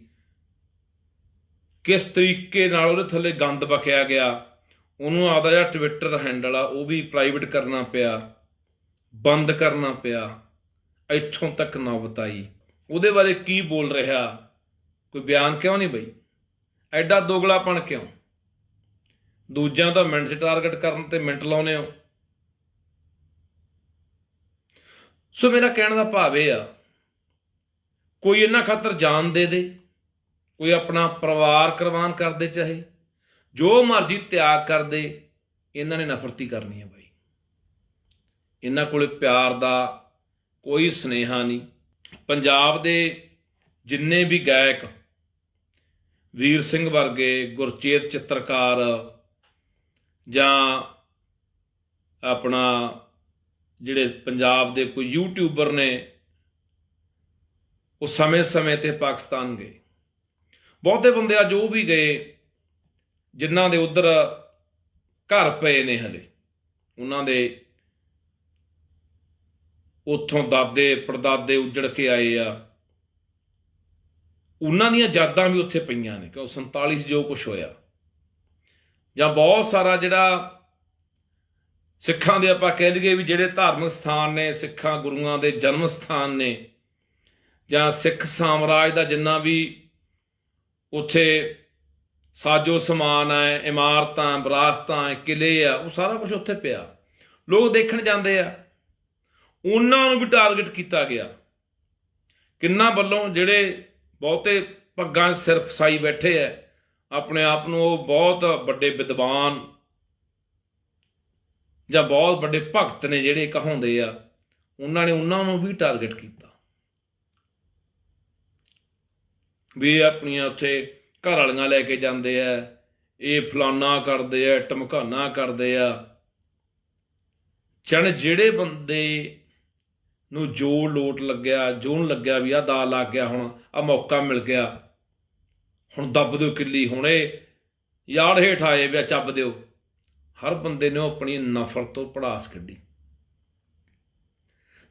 ਕਿਸ ਤਰੀਕੇ ਨਾਲ ਉਹਦੇ ਥੱਲੇ ਗੰਦ ਬਖਿਆ ਗਿਆ, ਉਹਨੂੰ ਆਪਦਾ ਜਿਹੜਾ ਟਵਿੱਟਰ ਹੈਂਡਲ ਆ, ਉਹ ਵੀ ਪ੍ਰਾਈਵੇਟ ਕਰਨਾ ਪਿਆ, ਬੰਦ ਕਰਨਾ ਪਿਆ, ਇੱਥੋਂ ਤੱਕ ਨਾ ਆਈ ਉਹਦੇ ਬਾਰੇ ਕੀ ਬੋਲ ਰਿਹਾ? ਕੋਈ ਬਿਆਨ ਕਿਉਂ ਨਹੀਂ ਬਈ? ਐਡਾ ਦੋਗਲਾਪਣ ਕਿਉਂ? ਦੂਜਿਆਂ ਦਾ ਮਿੰਟ 'ਚ ਟਾਰਗੇਟ ਕਰਨ ਤੇ ਮਿੰਟ ਲਾਉਨੇ ਹੋ। ਸੋ ਮੇਰਾ ਕਹਿਣ ਦਾ ਭਾਵ ਇਹ ਆ ਕੋਈ ਇਹਨਾਂ ਖਾਤਰ ਜਾਨ ਦੇ ਦੇ, ਕੋਈ ਆਪਣਾ ਪਰਿਵਾਰ ਕੁਰਬਾਨ ਕਰ ਦੇ ਚਾਹੇ, ਜੋ ਮਰਜ਼ੀ ਤਿਆਗ ਕਰ ਦੇ, ਇਹਨਾਂ ਨੇ ਨਫ਼ਰਤੀ ਕਰਨੀ ਹੈ ਬਾਈ। ਇਹਨਾਂ ਕੋਲੇ ਪਿਆਰ ਦਾ ਕੋਈ ਸਨੇਹਾ ਨਹੀਂ। ਪੰਜਾਬ ਦੇ ਜਿੰਨੇ ਵੀ ਗਾਇਕ ਵੀਰ ਸਿੰਘ ਵਰਗੇ, ਗੁਰਚੇਤ ਚਿੱਤਰਕਾਰ ਜਾਂ ਆਪਣਾ ਜਿਹੜੇ ਪੰਜਾਬ ਦੇ ਕੋਈ ਯੂਟਿਊਬਰ ਨੇ ਉਹ ਸਮੇਂ-ਸਮੇਂ ਤੇ ਪਾਕਿਸਤਾਨ ਗਏ। ਬਹੁਤੇ ਬੰਦੇ ਆ ਜੋ ਵੀ ਗਏ ਜਿਨ੍ਹਾਂ ਦੇ ਉਧਰ ਘਰ ਪਏ ਨੇ ਹਲੇ ਉਹਨਾਂ ਦੇ ਉੱਥੋਂ ਦਾਦੇ, ਪੜਦਾਦੇ ਉੱਜੜ ਕੇ ਆਏ ਆ। ਉਹਨਾਂ ਦੀਆਂ ਯਾਦਾਂ ਵੀ ਉੱਥੇ ਪਈਆਂ ਨੇ ਕਿ ਉਹ 47 'ਚ ਜੋ ਕੁਝ ਹੋਇਆ। ਜਾਂ ਬਹੁਤ ਸਾਰਾ ਜਿਹੜਾ ਸਿੱਖਾਂ ਦੇ ਆਪਾਂ ਕਹਿ ਲਈਏ ਵੀ ਜਿਹੜੇ ਧਾਰਮਿਕ ਸਥਾਨ ਨੇ, ਸਿੱਖਾਂ ਗੁਰੂਆਂ ਦੇ ਜਨਮ ਸਥਾਨ ਨੇ ਜਾਂ ਸਿੱਖ ਸਾਮਰਾਜ ਦਾ ਜਿੰਨਾ ਵੀ ਉੱਥੇ ਸਾਜੋ ਸਮਾਨ ਹੈ, ਇਮਾਰਤਾਂ, ਵਿਰਾਸਤਾਂ ਕਿਲੇ ਆ, ਉਹ ਸਾਰਾ ਕੁਝ ਉੱਥੇ ਪਿਆ। ਲੋਕ ਦੇਖਣ ਜਾਂਦੇ ਆ। ਉਹਨਾਂ ਨੂੰ ਵੀ ਟਾਰਗੇਟ ਕੀਤਾ ਗਿਆ। ਕਿੰਨਾ ਵੱਲੋਂ ਜਿਹੜੇ ਬਹੁਤੇ ਪੱਗਾਂ 'ਚ ਸਿਰ ਫਸਾਈ ਬੈਠੇ ਐ ਆਪਣੇ ਆਪ ਨੂੰ ਉਹ ਬਹੁਤ ਵੱਡੇ ਵਿਦਵਾਨ ਜਾਂ ਬਹੁਤ ਵੱਡੇ ਭਗਤ ਨੇ ਜਿਹੜੇ ਕਹਾਉਂਦੇ ਆ, ਉਹਨਾਂ ਨੇ ਉਹਨਾਂ ਨੂੰ ਵੀ ਟਾਰਗੇਟ ਕੀਤਾ। ਵੀ ਇਹ ਆਪਣੀਆਂ ਉੱਥੇ ਘਰ ਵਾਲੀਆਂ ਲੈ ਕੇ ਜਾਂਦੇ ਆ। ਇਹ ਫਲਾਨਾ ਕਰਦੇ ਆ ਟਮਕਾਨਾ ਕਰਦੇ ਆ। ਚਣ ਜਿਹੜੇ ਬੰਦੇ ਨੂੰ ਜੋ ਲੋਟ ਲੱਗਿਆ ਜੋਨ ਲੱਗਿਆ ਵੀ ਆ ਦਾ ਲੱਗ ਗਿਆ ਹੁਣ ਆ ਮੌਕਾ ਮਿਲ ਗਿਆ। ਹੁਣ ਦੱਬ ਦਿਓ ਕਿੱਲੀ, ਹੁਣੇ ਯਾਰ ਹੇਠ ਆਏ ਵੀ ਆ, ਚੱਬ ਦਿਓ। ਹਰ ਬੰਦੇ ਨੇ ਉਹ ਆਪਣੀ ਨਫ਼ਰਤ ਤੋਂ ਪੜਾਸ ਕੱਢੀ।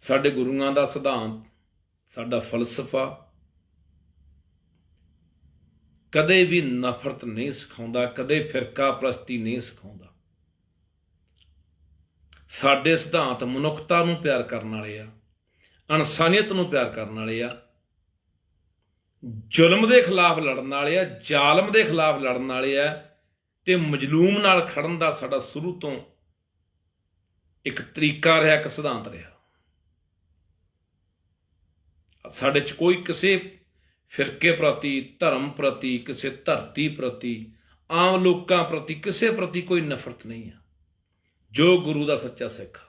ਸਾਡੇ ਗੁਰੂਆਂ ਦਾ ਸਿਧਾਂਤ, ਸਾਡਾ ਫਲਸਫਾ ਕਦੇ ਵੀ ਨਫ਼ਰਤ ਨਹੀਂ ਸਿਖਾਉਂਦਾ, ਕਦੇ ਫਿਰਕਾ ਪ੍ਰਸਤੀ ਨਹੀਂ ਸਿਖਾਉਂਦਾ। ਸਾਡੇ ਸਿਧਾਂਤ ਮਨੁੱਖਤਾ ਨੂੰ ਪਿਆਰ ਕਰਨ ਵਾਲੇ ਆ, ਇਨਸਾਨੀਅਤ ਨੂੰ ਪਿਆਰ ਕਰਨ ਵਾਲੇ ਆ, ਜ਼ੁਲਮ ਦੇ ਖਿਲਾਫ ਲੜਨ ਵਾਲੇ ਆ, ਜ਼ਾਲਮ ਦੇ ਖਿਲਾਫ ਲੜਨ ਵਾਲੇ ਆ, ਤੇ ਮਜਲੂਮ ਨਾਲ ਖੜਨ ਦਾ ਸਾਡਾ ਸ਼ੁਰੂ ਤੋਂ ਇੱਕ ਤਰੀਕਾ ਰਿਹਾ, ਇੱਕ ਸਿਧਾਂਤ ਰਿਹਾ। ਸਾਡੇ ਚ ਕੋਈ ਕਿਸੇ ਫਿਰਕੇ ਪ੍ਰਤੀ ਧਰਮ ਪ੍ਰਤੀ ਕਿਸੇ ਧਰਤੀ ਪ੍ਰਤੀ ਆਮ ਲੋਕਾਂ ਪ੍ਰਤੀ ਕਿਸੇ ਪ੍ਰਤੀ ਕੋਈ ਨਫ਼ਰਤ ਨਹੀਂ ਆ। ਜੋ ਗੁਰੂ ਦਾ ਸੱਚਾ ਸਿੱਖ ਆ,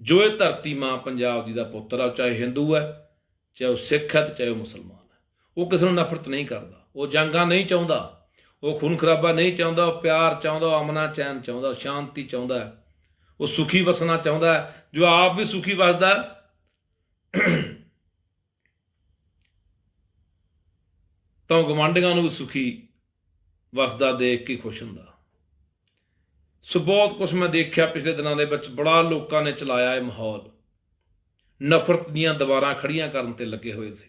ਜੋ ਇਹ ਧਰਤੀ ਮਾਂ ਪੰਜਾਬ ਦੀ ਦਾ ਪੁੱਤਰ ਆ ਚਾਹੇ ਹਿੰਦੂ ਹੈ ਚਾਹੇ ਉਹ ਸਿੱਖ ਹੈ ਤੇ ਚਾਹੇ ਉਹ ਮੁਸਲਮਾਨ ਹੈ ਉਹ ਕਿਸੇ ਨੂੰ ਨਫ਼ਰਤ ਨਹੀਂ ਕਰਦਾ। ਉਹ ਜੰਗਾਂ ਨਹੀਂ ਚਾਹੁੰਦਾ ਉਹ ਖੂਨ ਖਰਾਬਾ ਨਹੀਂ ਚਾਹੁੰਦਾ ਉਹ ਪਿਆਰ ਚਾਹੁੰਦਾ ਉਹ ਅਮਨਾ ਚੈਨ ਚਾਹੁੰਦਾ ਸ਼ਾਂਤੀ ਚਾਹੁੰਦਾ ਉਹ ਸੁਖੀ ਵਸਣਾ ਚਾਹੁੰਦਾ ਜੋ ਆਪ ਵੀ ਸੁਖੀ ਵਸਦਾ ਹੈ, ਤਾਂ ਉਹ ਗਵਾਂਢੀਆਂ ਨੂੰ ਵੀ ਸੁਖੀ ਵਸਦਾ ਦੇਖ ਕੇ ਖੁਸ਼ ਹੁੰਦਾ। ਸੋ ਬਹੁਤ ਕੁਝ ਮੈਂ ਦੇਖਿਆ ਪਿਛਲੇ ਦਿਨਾਂ ਦੇ ਵਿੱਚ, ਬੜਾ ਲੋਕਾਂ ਨੇ ਚਲਾਇਆ ਇਹ ਮਾਹੌਲ। ਨਫ਼ਰਤ ਦੀਆਂ ਦੀਵਾਰਾਂ ਖੜੀਆਂ ਕਰਨ ਤੇ ਲੱਗੇ ਹੋਏ ਸੀ।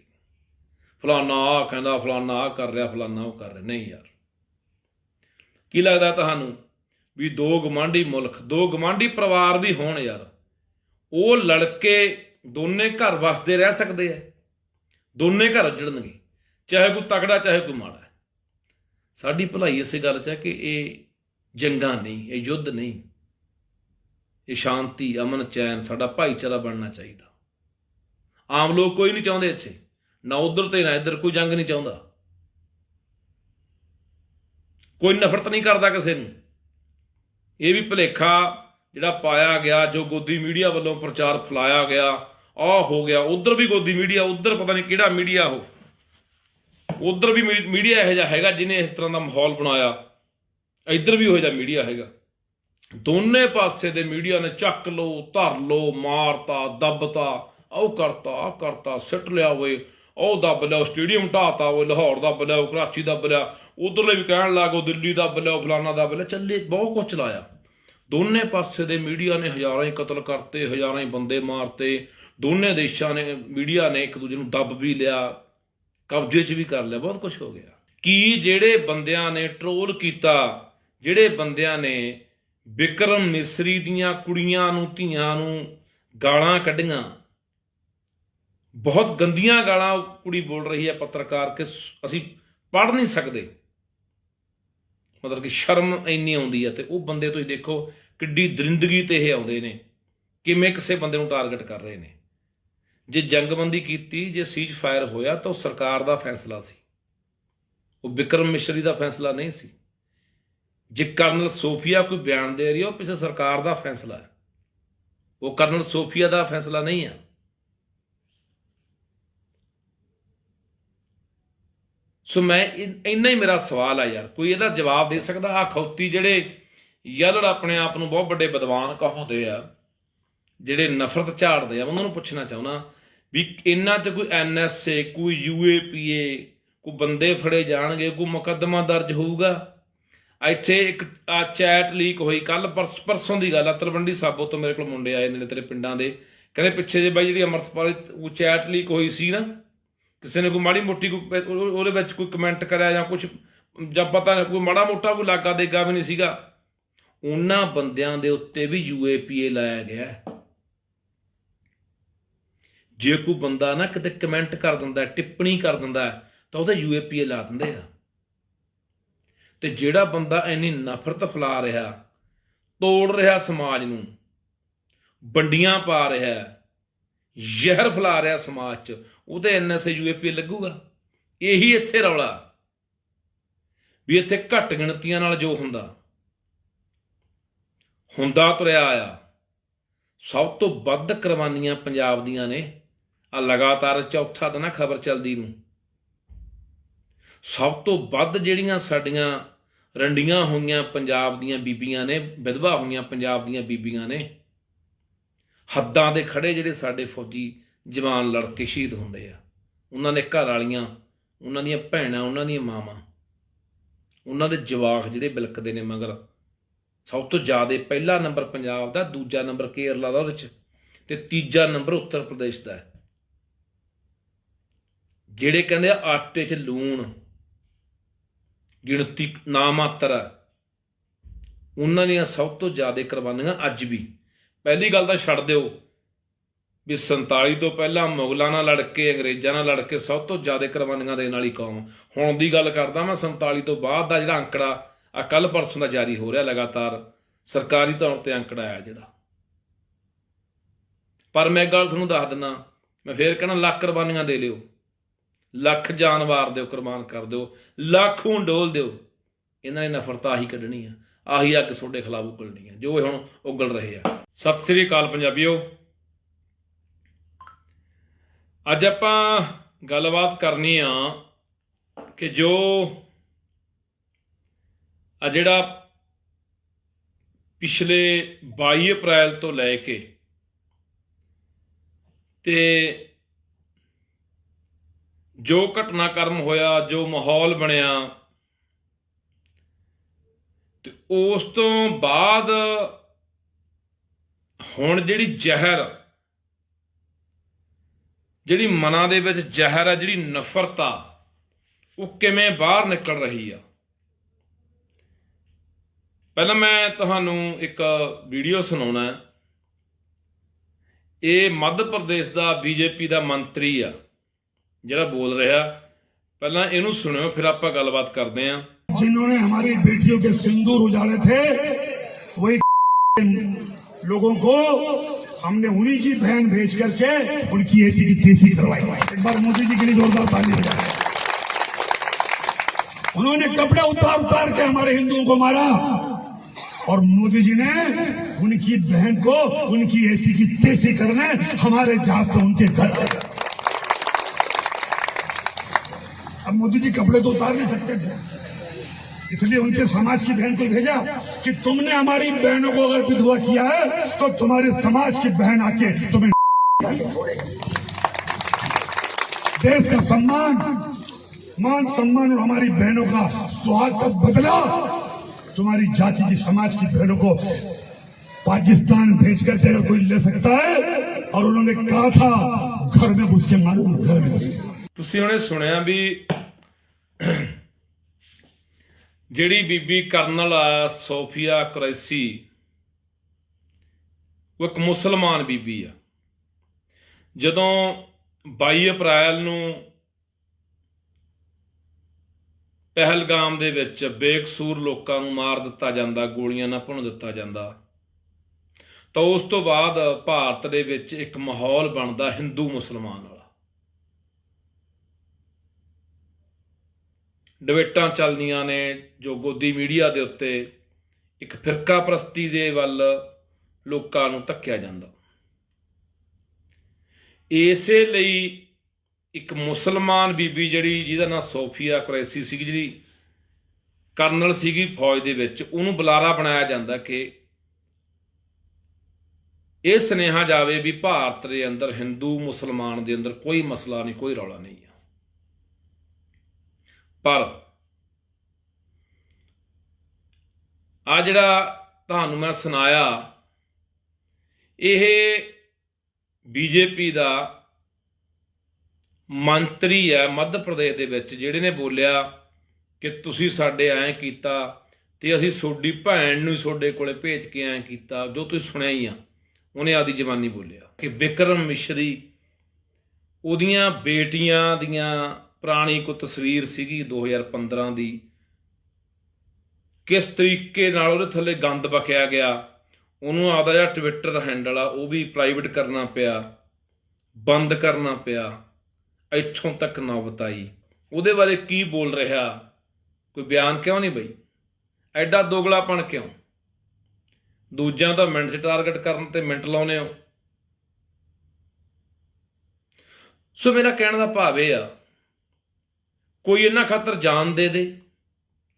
ਫਲਾਨਾ ਆ ਕਹਿੰਦਾ, ਫਲਾਨਾ ਆ ਕਰ ਰਿਹਾ, ਫਲਾਨਾ ਉਹ ਕਰ ਰਿਹਾ। ਨਹੀਂ ਯਾਰ। ਕੀ ਲੱਗਦਾ ਤੁਹਾਨੂੰ ਵੀ ਦੋ ਗਵਾਂਢੀ ਮੁਲਕ, ਦੋ ਗਵਾਂਢੀ ਪਰਿਵਾਰ ਵੀ ਹੋਣ ਯਾਰ। ਉਹ ਲੜਕੇ ਦੋਨੇ ਘਰ ਵਸਦੇ ਰਹਿ ਸਕਦੇ ਆ। ਦੋਨੇ ਘਰ ਉੱਜੜਨਗੇ ਚਾਹੇ ਕੋਈ ਤਕੜਾ, ਚਾਹੇ ਕੋਈ ਮਾੜਾ ਸਾਡੀ ਭਲਾਈ ਇਸੇ ਗੱਲ 'ਚ ਹੈ ਕਿ ਇਹ ਜੰਗਾਂ ਨਹੀਂ, ਇਹ ਯੁੱਧ ਨਹੀਂ। ਇਹ ਸ਼ਾਂਤੀ, ਅਮਨ, ਚੈਨ, ਸਾਡਾ ਭਾਈਚਾਰਾ ਬਣਨਾ ਚਾਹੀਦਾ। ਆਮ ਲੋਕ ਕੋਈ ਨਹੀਂ ਚਾਹੁੰਦੇ ਇੱਥੇ। ਨਾ ਉਧਰ ਤੇ, ਨਾ ਇੱਧਰ, ਕੋਈ ਜੰਗ ਨਹੀਂ ਚਾਹੁੰਦਾ। ਕੋਈ ਨਫ਼ਰਤ ਨਹੀਂ ਕਰਦਾ ਕਿਸੇ ਨੂੰ। ਇਹ ਵੀ ਭਲੇਖਾ ਜਿਹੜਾ ਪਾਇਆ ਗਿਆ, ਜੋ ਗੋਦੀ ਮੀਡੀਆ ਵੱਲੋਂ ਪ੍ਰਚਾਰ ਫਲਾਇਆ ਗਿਆ ਆ ਹੋ ਗਿਆ। ਉਧਰ ਵੀ ਗੋਦੀ ਮੀਡੀਆ, ਉਧਰ ਪਤਾ ਨਹੀਂ ਕਿਹੜਾ ਮੀਡੀਆ ਉਹ। ਉਧਰ ਵੀ ਮੀ- ਮੀਡੀਆ ਇਹੋ ਜਿਹਾ ਹੈਗਾ ਜਿਹਨੇ ਇਸ ਤਰ੍ਹਾਂ ਦਾ ਮਾਹੌਲ ਬਣਾਇਆ। ਇੱਧਰ ਵੀ ਉਹੋ ਜਿਹਾ ਮੀਡੀਆ ਹੈਗਾ। ਦੋਨੇ ਪਾਸੇ ਦੇ ਮੀਡੀਆ ਨੇ ਚੱਕ ਲੋ ਧਰ ਲੋ ਮਾਰਤਾ, ਦੱਬਤਾ ਉਹ ਕਰਤਾ ਆ ਕਰਤਾ, ਸਿੱਟ ਲਿਆ ਓਏ ਉਹ ਦੱਬ ਲਿਆ, ਉਹ ਸਟੇਡੀਅਮ ਢਾਤਾ ਉਹ ਲਾਹੌਰ ਦਾ ਲਿਆ, ਉਹ ਕਰਾਚੀ ਦੱਬ ਲਿਆ, ਉਧਰਲੇ ਵੀ ਕਹਿਣ ਲੱਗ, ਉਹ ਦਿੱਲੀ ਦਾ ਲਿਆ, ਉਹ ਫਲਾਨਾ ਦਾ ਲਿਆ, ਚੱਲੇ, ਬਹੁਤ ਕੁਝ ਚਲਾਇਆ। ਦੋਨੇ ਪਾਸੇ ਦੇ ਮੀਡੀਆ ਨੇ ਹਜ਼ਾਰਾਂ ਹੀ ਕਤਲ ਕਰਤੇ, ਹਜ਼ਾਰਾਂ ਹੀ ਬੰਦੇ ਮਾਰਤੇ। ਦੋਨੇ ਦੇਸ਼ਾਂ ਨੇ, ਮੀਡੀਆ ਨੇ ਇੱਕ ਦੂਜੇ ਨੂੰ ਦੱਬ ਵੀ ਲਿਆ। ਕਬਜ਼ੇ 'ਚ ਵੀ ਕਰ ਲਿਆ, ਬਹੁਤ ਕੁਝ ਹੋ ਗਿਆ। ਕੀ ਜਿਹੜੇ ਬੰਦਿਆਂ ਨੇ ਟਰੋਲ ਕੀਤਾ, ਜਿਹੜੇ ਬੰਦਿਆਂ ਨੇ ਵਿਕਰਮ ਮਿਸਰੀ ਦੀਆਂ ਕੁੜੀਆਂ ਨੂੰ, ਧੀਆਂ ਨੂੰ ਗਾਲਾਂ ਕੱਢੀਆਂ, ਬਹੁਤ ਗੰਦੀਆਂ ਗਾਲਾਂ ਉਹ ਕੁੜੀ ਬੋਲ ਰਹੀ ਹੈ ਪੱਤਰਕਾਰ ਕਿ ਅਸੀਂ ਪੜ੍ਹ ਨਹੀਂ ਸਕਦੇ। ਮਤਲਬ ਕਿ ਸ਼ਰਮ ਇੰਨੀ ਆਉਂਦੀ ਹੈ ਤੇ ਉਹ ਬੰਦੇ ਤੁਸੀਂ ਦੇਖੋ ਕਿੱਡੀ ਦਰਿੰਦਗੀ ਤੇ ਇਹ ਆਉਂਦੇ ਨੇ, ਕਿਵੇਂ ਕਿਸੇ ਬੰਦੇ ਨੂੰ ਟਾਰਗੇਟ ਕਰ ਰਹੇ ਨੇ। ਜੇ ਜੰਗਬੰਦੀ ਕੀਤੀ, ਜੇ ਸੀਜ਼ ਫਾਇਰ ਹੋਇਆ, ਤਾਂ ਉਹ ਸਰਕਾਰ ਦਾ ਫੈਸਲਾ ਸੀ। ਉਹ ਵਿਕਰਮ ਮਿਸ਼ਰੀ ਦਾ ਫੈਸਲਾ ਨਹੀਂ ਸੀ। ਜੇ ਕਰਨਲ ਸੋਫੀਆ ਕੋਈ ਬਿਆਨ ਦੇ ਰਹੀ ਹੈ, ਉਹ ਪਿੱਛੇ ਸਰਕਾਰ ਦਾ ਫੈਸਲਾ ਹੈ। ਉਹ ਕਰਨਲ ਸੋਫੀਆ ਦਾ ਫੈਸਲਾ ਨਹੀਂ ਹੈ। ਸੋ ਮੈਂ ਇੰਨਾ ਹੀ ਮੇਰਾ ਸਵਾਲ ਆ ਯਾਰ। ਕੋਈ ਇਹਦਾ ਜਵਾਬ ਦੇ ਸਕਦਾ? ਆ ਖੌਤੀ ਜਿਹੜੇ ਯਾਰ ਆਪਣੇ ਆਪ ਨੂੰ ਬਹੁਤ ਵੱਡੇ ਵਿਦਵਾਨ ਕਹਾਉਂਦੇ ਆ, ਜਿਹੜੇ ਨਫ਼ਰਤ ਝਾੜਦੇ ਆ ਉਹਨਾਂ ਨੂੰ ਪੁੱਛਣਾ ਚਾਹੁੰਦਾ। ਵੀ ਇਹਨਾਂ ਤੇ ਕੋਈ ਐਨਐਸਏ ਕੋਈ ਯੂਏਪੀਏ ਕੋਈ ਬੰਦੇ ਫੜੇ ਜਾਣਗੇ, ਕੋਈ ਮੁਕੱਦਮਾ ਦਰਜ ਹੋਊਗਾ। ਇੱਥੇ ਇੱਕ, ਆ ਚੈਟ ਲੀਕ ਹੋਈ ਕੱਲ ਪਰਸੋਂ ਦੀ ਗੱਲ ਆ, ਤਲਵੰਡੀ ਸਾਬੋ ਤੋਂ ਮੇਰੇ ਕੋਲ ਮੁੰਡੇ ਆਏ ਨੇ ਤੇਰੇ ਪਿੰਡਾਂ ਦੇ। ਕਹਿੰਦੇ ਪਿੱਛੇ ਜੇ ਬਾਈ ਜਿਹੜੀ ਅਮਰਤਪਾਲ, ਉਹ ਚੈਟ ਲੀਕ ਹੋਈ ਸੀ ਨਾ, ਕਿਸੇ ਨੇ ਕੋਈ ਮਾੜੀ ਮੋਟੀ ਕੋਈ ਉਹਦੇ ਵਿੱਚ ਕੋਈ ਕਮੈਂਟ ਕਰਿਆ ਜਾਂ ਕੁਝ ਜਾਂ ਪਤਾ ਨਹੀਂ ਕੋਈ ਮਾੜਾ ਮੋਟਾ ਕੋਈ ਲਾਗਾ ਦੇਗਾ ਵੀ ਨਹੀਂ ਸੀਗਾ। ਉਹਨਾਂ ਬੰਦਿਆਂ ਦੇ ਉੱਤੇ ਵੀ ਯੂਏਪੀਏ ਲਾਇਆ ਗਿਆ। ਜੇ ਕੋਈ ਬੰਦਾ ਨਾ ਕਿਤੇ ਕਮੈਂਟ ਕਰ ਦਿੰਦਾ ਟਿੱਪਣੀ ਕਰ ਦਿੰਦਾ ਹੈ, ਤਾਂ ਉਹਦਾ ਯੂਏਪੀਏ ਲਾ ਦਿੰਦੇ ਆ। ਤੇ ਜਿਹੜਾ ਬੰਦਾ ਇੰਨੀ ਨਫ਼ਰਤ ਫੈਲਾ ਰਿਹਾ ਤੋੜ ਰਿਹਾ ਸਮਾਜ ਨੂੰ ਵੰਡੀਆਂ ਪਾ ਰਿਹਾ ਜ਼ਹਿਰ ਫੈਲਾ ਰਿਹਾ ਸਮਾਜ 'ਚ ਉਹਦੇ ਐਨਐਸਏ ਯੂਏਪੀ ਲੱਗੂਗਾ। ਇਹੀ ਇੱਥੇ ਰੌਲਾ। ਵੀ ਇੱਥੇ ਘੱਟ ਗਿਣਤੀਆਂ ਨਾਲ ਜੋ ਹੁੰਦਾ ਹੁੰਦਾ ਤੁਰਿਆ ਆਇਆ। ਸਭ ਤੋਂ ਵੱਧ ਕੁਰਬਾਨੀਆਂ ਪੰਜਾਬ ਦੀਆਂ ਨੇ। ਆ ਲਗਾਤਾਰ ਚੌਥਾ ਦਿਨ ਖਬਰ ਚੱਲਦੀ ਨੂੰ। ਸਭ ਤੋਂ ਵੱਧ ਜਿਹੜੀਆਂ ਸਾਡੀਆਂ ਰੰਡੀਆਂ ਹੋਈਆਂ ਪੰਜਾਬ ਦੀਆਂ ਬੀਬੀਆਂ ਨੇ, ਵਿਧਵਾ ਹੋਈਆਂ ਪੰਜਾਬ ਦੀਆਂ ਬੀਬੀਆਂ ਨੇ, ਹੱਦਾਂ ਦੇ ਖੜੇ ਜਿਹੜੇ ਸਾਡੇ ਫੌਜੀ ਜਵਾਨ ਲੜਕੇ ਸ਼ਹੀਦ ਹੁੰਦੇ ਆ। ਉਹਨਾਂ ਦੇ ਘਰ ਵਾਲੀਆਂ, ਉਹਨਾਂ ਦੀਆਂ ਭੈਣਾਂ, ਉਹਨਾਂ ਦੀਆਂ ਮਾਵਾਂ, ਉਹਨਾਂ ਦੇ ਜਵਾਕ ਜਿਹੜੇ ਬਿਲਕਦੇ ਨੇ ਮਗਰ, ਸਭ ਤੋਂ ਜ਼ਿਆਦਾ ਪਹਿਲਾ ਨੰਬਰ ਪੰਜਾਬ ਦਾ, ਦੂਜਾ ਨੰਬਰ ਕੇਰਲਾ ਦਾ ਉਹਦੇ ਚ, ਤੇ ਤੀਜਾ ਨੰਬਰ ਉੱਤਰ ਪ੍ਰਦੇਸ਼ ਦਾ ਹੈ। ਜਿਹੜੇ ਕਹਿੰਦੇ ਆ ਆਟੇ 'ਚ ਲੂਣ, ਗਿਣਤੀ ਨਾ ਮਾਤਰ ਹੈ ਉਹਨਾਂ ਦੀਆਂ ਸਭ ਤੋਂ ਜ਼ਿਆਦਾ ਕੁਰਬਾਨੀਆਂ ਅੱਜ ਵੀ। ਪਹਿਲੀ ਗੱਲ ਤਾਂ ਛੱਡ ਦਿਓ ਵੀ 47 ਤੋਂ ਪਹਿਲਾਂ ਮੁਗਲਾਂ ਨਾਲ ਲੜ ਕੇ, ਅੰਗਰੇਜ਼ਾਂ ਨਾਲ ਲੜ ਕੇ ਸਭ ਤੋਂ ਜ਼ਿਆਦਾ ਕੁਰਬਾਨੀਆਂ ਦੇਣ ਵਾਲੀ ਕੌਮ। ਹੁਣ ਦੀ ਗੱਲ ਕਰਦਾ ਮੈਂ 47 ਤੋਂ ਬਾਅਦ ਦਾ ਜਿਹੜਾ ਅੰਕੜਾ ਆ ਕੱਲ ਪਰਸੋਂ ਦਾ ਜਾਰੀ ਹੋ ਰਿਹਾ ਲਗਾਤਾਰ, ਸਰਕਾਰੀ ਤੌਰ ਤੇ ਅੰਕੜਾ ਆਇਆ ਜਿਹੜਾ। ਪਰ ਮੈਂ ਗੱਲ ਤੁਹਾਨੂੰ ਦੱਸ ਦਿੰਦਾ, ਮੈਂ ਫੇਰ ਕਹਿਣਾ ਲੱਖ ਕੁਰਬਾਨੀਆਂ ਦੇ ਲਿਓ। ਲੱਖ ਜਾਨ ਵਾਰ ਦਿਓ ਕੁਰਬਾਨ ਕਰ ਦਿਓ, ਲੱਖੋਂ ਡੋਲ ਦਿਓ। ਇਹਨਾਂ ਨੇ ਨਫ਼ਰਤ ਆਹੀ ਕੱਢਣੀ ਆ, ਆਹੀ ਅੱਗ ਤੁਹਾਡੇ ਖਿਲਾਫ ਉਗਲਣੀ ਆ, ਜੋ ਇਹ ਹੁਣ ਉਗਲ ਰਹੇ ਆ। ਸਤਿ ਸ੍ਰੀ ਅਕਾਲ ਪੰਜਾਬੀਓ। ਅੱਜ ਆਪਾਂ ਗੱਲਬਾਤ ਕਰਨੀ ਆ ਕਿ ਜੋ ਆ ਜਿਹੜਾ ਪਿਛਲੇ 22 ਅਪ੍ਰੈਲ ਤੋਂ ਲੈ ਕੇ ਤੇ ਜੋ ਘਟਨਾਕ੍ਰਮ ਹੋਇਆ, ਜੋ ਮਾਹੌਲ ਬਣਿਆ, ਤੇ ਉਸ ਤੋਂ ਬਾਅਦ ਹੁਣ ਜਿਹੜੀ ਜ਼ਹਿਰ, ਜਿਹੜੀ ਮਨਾਂ ਦੇ ਵਿੱਚ ਜ਼ਹਿਰ ਆ ਜਿਹੜੀ ਨਫ਼ਰਤ ਆ ਉਹ ਕਿਵੇਂ ਬਾਹਰ ਨਿਕਲ ਰਹੀ ਆ? ਪਹਿਲਾਂ ਮੈਂ ਤੁਹਾਨੂੰ ਇੱਕ ਵੀਡੀਓ ਸੁਣਾਉਣਾ ਇਹ ਮੱਧ ਪ੍ਰਦੇਸ਼ ਦਾ ਬੀਜੇਪੀ ਦਾ ਮੰਤਰੀ ਆ। ਜਿਹੜਾ ਬੋਲ ਰਿਹਾ ਪਹਿਲਾਂ ਇਹਨੂੰ ਸੁਣਿਓ ਫਿਰ ਆਪਾਂ ਗੱਲਬਾਤ ਕਰਦੇ ਆਂ जिन्होंने हमारी बेटियों के सिंदूर उजाड़े थे वही लोगों को हमने उन्हीं की बहन भेज करके उनकी ऐसी की तेजी करवाई एक बार मोदी जी के लिए जोरदार ताली बजाएं उन्होंने कपड़े उतार उतार के हमारे हिंदुओं को मारा और मोदी जी ने उनकी बहन को उनकी ऐसी की तेजी करने हमारे जहाज से उनके घर आए। अब मोदी जी कपड़े तो उतार नहीं सकते थे इसलिए उनके समाज की बहन को भेजा कि तुमने हमारी बहनों को अगर विधवा किया है तो तुम्हारे समाज की बहन आके तुम्हें देश का सम्मान, मान सम्मान और हमारी बहनों का सुहाग का बदला तुम्हारी जाति की समाज की बहनों को पाकिस्तान भेज कर कोई ले सकता है और उन्होंने कहा था, घर में घुस के मालूम घर में घुस। ਤੁਸੀਂ ਉਹਨੇ ਸੁਣਿਆ ਵੀ ਜਿਹੜੀ ਬੀਬੀ ਕਰਨਲ ਆ ਸੋਫੀਆ ਕੁਰੈਸੀ, ਉਹ ਇੱਕ ਮੁਸਲਮਾਨ ਬੀਬੀ ਆ। ਜਦੋਂ 22 ਅਪ੍ਰੈਲ ਨੂੰ ਪਹਿਲਗਾਮ ਦੇ ਵਿੱਚ ਬੇਕਸੂਰ ਲੋਕਾਂ ਨੂੰ ਮਾਰ ਦਿੱਤਾ ਜਾਂਦਾ, ਗੋਲੀਆਂ ਨਾਲ ਭੁੰਨ ਦਿੱਤਾ ਜਾਂਦਾ, ਤਾਂ ਉਸ ਤੋਂ ਬਾਅਦ ਭਾਰਤ ਦੇ ਵਿੱਚ ਇੱਕ ਮਾਹੌਲ ਬਣਦਾ ਹਿੰਦੂ ਮੁਸਲਮਾਨ ਵਾਲਾ ਡਿਬੇਟਾਂ ਚੱਲਦੀਆਂ ਨੇ, ਜੋ ਗੋਦੀ ਮੀਡੀਆ ਦੇ ਉੱਤੇ ਇੱਕ ਫਿਰਕਾ ਪ੍ਰਸਤੀ ਦੇ ਵੱਲ ਲੋਕਾਂ ਨੂੰ ਧੱਕਿਆ ਜਾਂਦਾ। ਇਸੇ ਲਈ ਇੱਕ ਮੁਸਲਮਾਨ ਬੀਬੀ ਜਿਹੜੀ, ਜਿਹਦਾ ਨਾਮ ਸੋਫੀਆ ਕੁਰੈਸੀ ਸੀ ਜਿਹੜੀ, ਕਰਨਲ ਸੀਗੀ ਫੌਜ ਦੇ ਵਿੱਚ, ਉਹਨੂੰ ਬੁਲਾਰਾ ਬਣਾਇਆ ਜਾਂਦਾ ਕਿ ਇਹ ਸੁਨੇਹਾ ਜਾਵੇ ਵੀ ਭਾਰਤ ਦੇ ਅੰਦਰ ਹਿੰਦੂ ਮੁਸਲਮਾਨ ਦੇ ਅੰਦਰ ਕੋਈ ਮਸਲਾ ਨਹੀਂ, ਕੋਈ ਰੌਲਾ ਨਹੀਂ ਆ ਪਰ ਆ ਜਿਹੜਾ ਤੁਹਾਨੂੰ ਮੈਂ ਸੁਣਾਇਆ, ਇਹ ਬੀਜੇਪੀ ਦਾ ਮੰਤਰੀ ਹੈ ਮੱਧ ਪ੍ਰਦੇਸ਼ ਦੇ ਵਿੱਚ, ਜਿਹੜੇ ਨੇ ਬੋਲਿਆ ਕਿ ਤੁਸੀਂ ਸਾਡੇ ਐਂ ਕੀਤਾ ਤੇ ਅਸੀਂ ਤੁਹਾਡੀ ਭੈਣ ਨੂੰ ਹੀ ਤੁਹਾਡੇ ਕੋਲੇ ਭੇਜ ਕੇ ਐਂ ਕੀਤਾ, ਜੋ ਤੁਸੀਂ ਸੁਣਿਆ ਹੀ ਆ, ਉਹਨੇ ਆਦੀ ਜਵਾਨੀ ਬੋਲਿਆ ਕਿ ਵਿਕਰਮ ਮਿਸ਼ਰੀ ਉਹਦੀਆਂ ਬੇਟੀਆਂ ਦੀਆਂ ਪੁਰਾਣੀ ਕੋ ਤਸਵੀਰ ਸੀਗੀ 2015 ਦੀ। ਕਿਸ ਤਰੀਕੇ ਨਾਲ ਉਹਦੇ ਥੱਲੇ ਗੰਦ ਬਕਿਆ ਗਿਆ, ਉਹਨੂੰ ਆਪਦਾ ਜਿਹੜਾ ਟਵਿੱਟਰ ਹੈਂਡਲ ਆ, ਉਹ ਵੀ ਪ੍ਰਾਈਵੇਟ ਕਰਨਾ ਪਿਆ, ਬੰਦ ਕਰਨਾ ਪਿਆ, ਇੱਥੋਂ ਤੱਕ ਨੌਬਤ ਆਈ ਉਹਦੇ ਬਾਰੇ ਕੀ ਬੋਲ ਰਿਹਾ? ਕੋਈ ਬਿਆਨ ਕਿਉਂ ਨਹੀਂ ਬਈ? ਐਡਾ ਦੋਗਲਾਪਣ ਕਿਉਂ? ਦੂਜਿਆਂ ਦਾ ਮਿੰਟ 'ਚ ਟਾਰਗੇਟ ਕਰਨ ਤੇ ਮਿੰਟ ਲਾਉਨੇ ਹੋ। ਸੋ ਮੇਰਾ ਕਹਿਣ ਦਾ ਭਾਵ ਇਹ ਆ ਕੋਈ ਇਹਨਾਂ ਖਾਤਰ ਜਾਨ ਦੇ ਦੇ,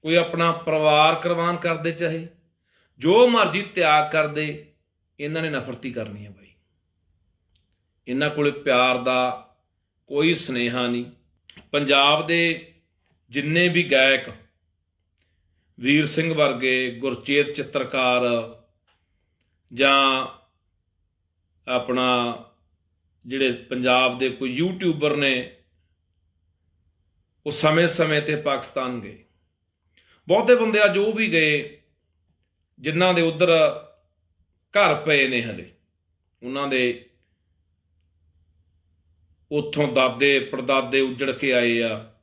ਕੋਈ ਆਪਣਾ ਪਰਿਵਾਰ ਕੁਰਬਾਨ ਕਰ ਦੇ ਚਾਹੇ, ਜੋ ਮਰਜ਼ੀ ਤਿਆਗ ਕਰ ਦੇ, ਇਹਨਾਂ ਨੇ ਨਫ਼ਰਤੀ ਕਰਨੀ ਹੈ ਬਾਈ। ਇਹਨਾਂ ਕੋਲੇ ਪਿਆਰ ਦਾ ਕੋਈ ਸਨੇਹਾ ਨਹੀਂ। ਪੰਜਾਬ ਦੇ ਜਿੰਨੇ ਵੀ ਗਾਇਕ ਵੀਰ ਸਿੰਘ ਵਰਗੇ, ਗੁਰਚੇਤ ਚਿੱਤਰਕਾਰ ਜਾਂ ਆਪਣਾ ਜਿਹੜੇ ਪੰਜਾਬ ਦੇ ਕੋਈ ਯੂਟਿਊਬਰ ਨੇ ਉਹ ਸਮੇਂ-ਸਮੇਂ ਤੇ ਪਾਕਿਸਤਾਨ ਗਏ। ਬਹੁਤੇ ਬੰਦੇ ਅੱਜ ਉਹ ਵੀ ਗਏ ਜਿਨ੍ਹਾਂ ਦੇ ਉਧਰ ਘਰ ਪਏ ਨੇ ਹਲੇ। ਉਹਨਾਂ ਦੇ ਉੱਥੋਂ ਦਾਦੇ, ਪੜਦਾਦੇ ਉੱਜੜ ਕੇ ਆਏ ਆ।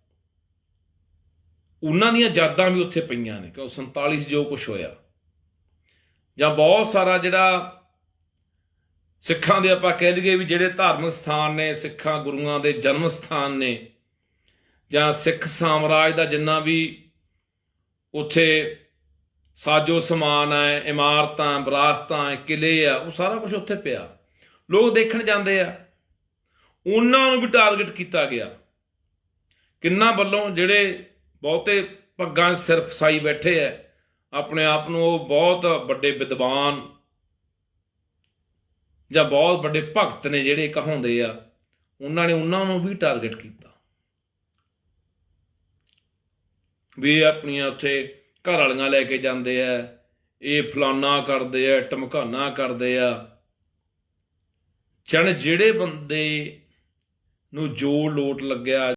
ਉਹਨਾਂ ਦੀਆਂ ਯਾਦਾਂ ਵੀ ਉੱਥੇ ਪਈਆਂ ਨੇ ਕਿ ਉਹ 47 'ਚ ਜੋ ਕੁਝ ਹੋਇਆ। ਜਾਂ ਬਹੁਤ ਸਾਰਾ ਜਿਹੜਾ ਸਿੱਖਾਂ ਦੇ ਆਪਾਂ ਕਹਿ ਲਈਏ ਵੀ ਜਿਹੜੇ ਧਾਰਮਿਕ ਸਥਾਨ ਨੇ, ਸਿੱਖਾਂ ਗੁਰੂਆਂ ਦੇ ਜਨਮ ਸਥਾਨ ਨੇ ਜਾਂ ਸਿੱਖ ਸਾਮਰਾਜ ਦਾ ਜਿੰਨਾ ਵੀ ਉੱਥੇ ਸਾਜੋ ਸਮਾਨ ਹੈ, ਇਮਾਰਤਾਂ, ਵਿਰਾਸਤਾਂ ਕਿਲੇ ਆ, ਉਹ ਸਾਰਾ ਕੁਝ ਉੱਥੇ ਪਿਆ। ਲੋਕ ਦੇਖਣ ਜਾਂਦੇ ਆ। ਉਹਨਾਂ ਨੂੰ ਵੀ ਟਾਰਗੇਟ ਕੀਤਾ ਗਿਆ। ਕਿੰਨਾ ਵੱਲੋਂ ਜਿਹੜੇ ਬਹੁਤੇ ਪੱਗਾਂ ਸਿਰ ਫਸਾਈ ਬੈਠੇ ਐ ਆਪਣੇ ਆਪ ਨੂੰ ਉਹ ਬਹੁਤ ਵੱਡੇ ਵਿਦਵਾਨ ਜਾਂ ਬਹੁਤ ਵੱਡੇ ਭਗਤ ਨੇ ਜਿਹੜੇ ਕਹਾਉਂਦੇ ਆ, ਉਹਨਾਂ ਨੇ ਉਹਨਾਂ ਨੂੰ ਵੀ ਟਾਰਗੇਟ ਕੀਤਾ। ਵੀ ਆਪਣੀਆਂ ਉੱਥੇ ਘਰ ਵਾਲੀਆਂ ਲੈ ਕੇ ਜਾਂਦੇ ਆ। ਇਹ ਫਲਾਨਾ ਕਰਦੇ ਆ ਟਮਕਾਨਾ ਕਰਦੇ ਆ। ਚਣ ਜਿਹੜੇ ਬੰਦੇ ਨੂੰ ਜੋ ਲੋਟ ਲੱਗਿਆ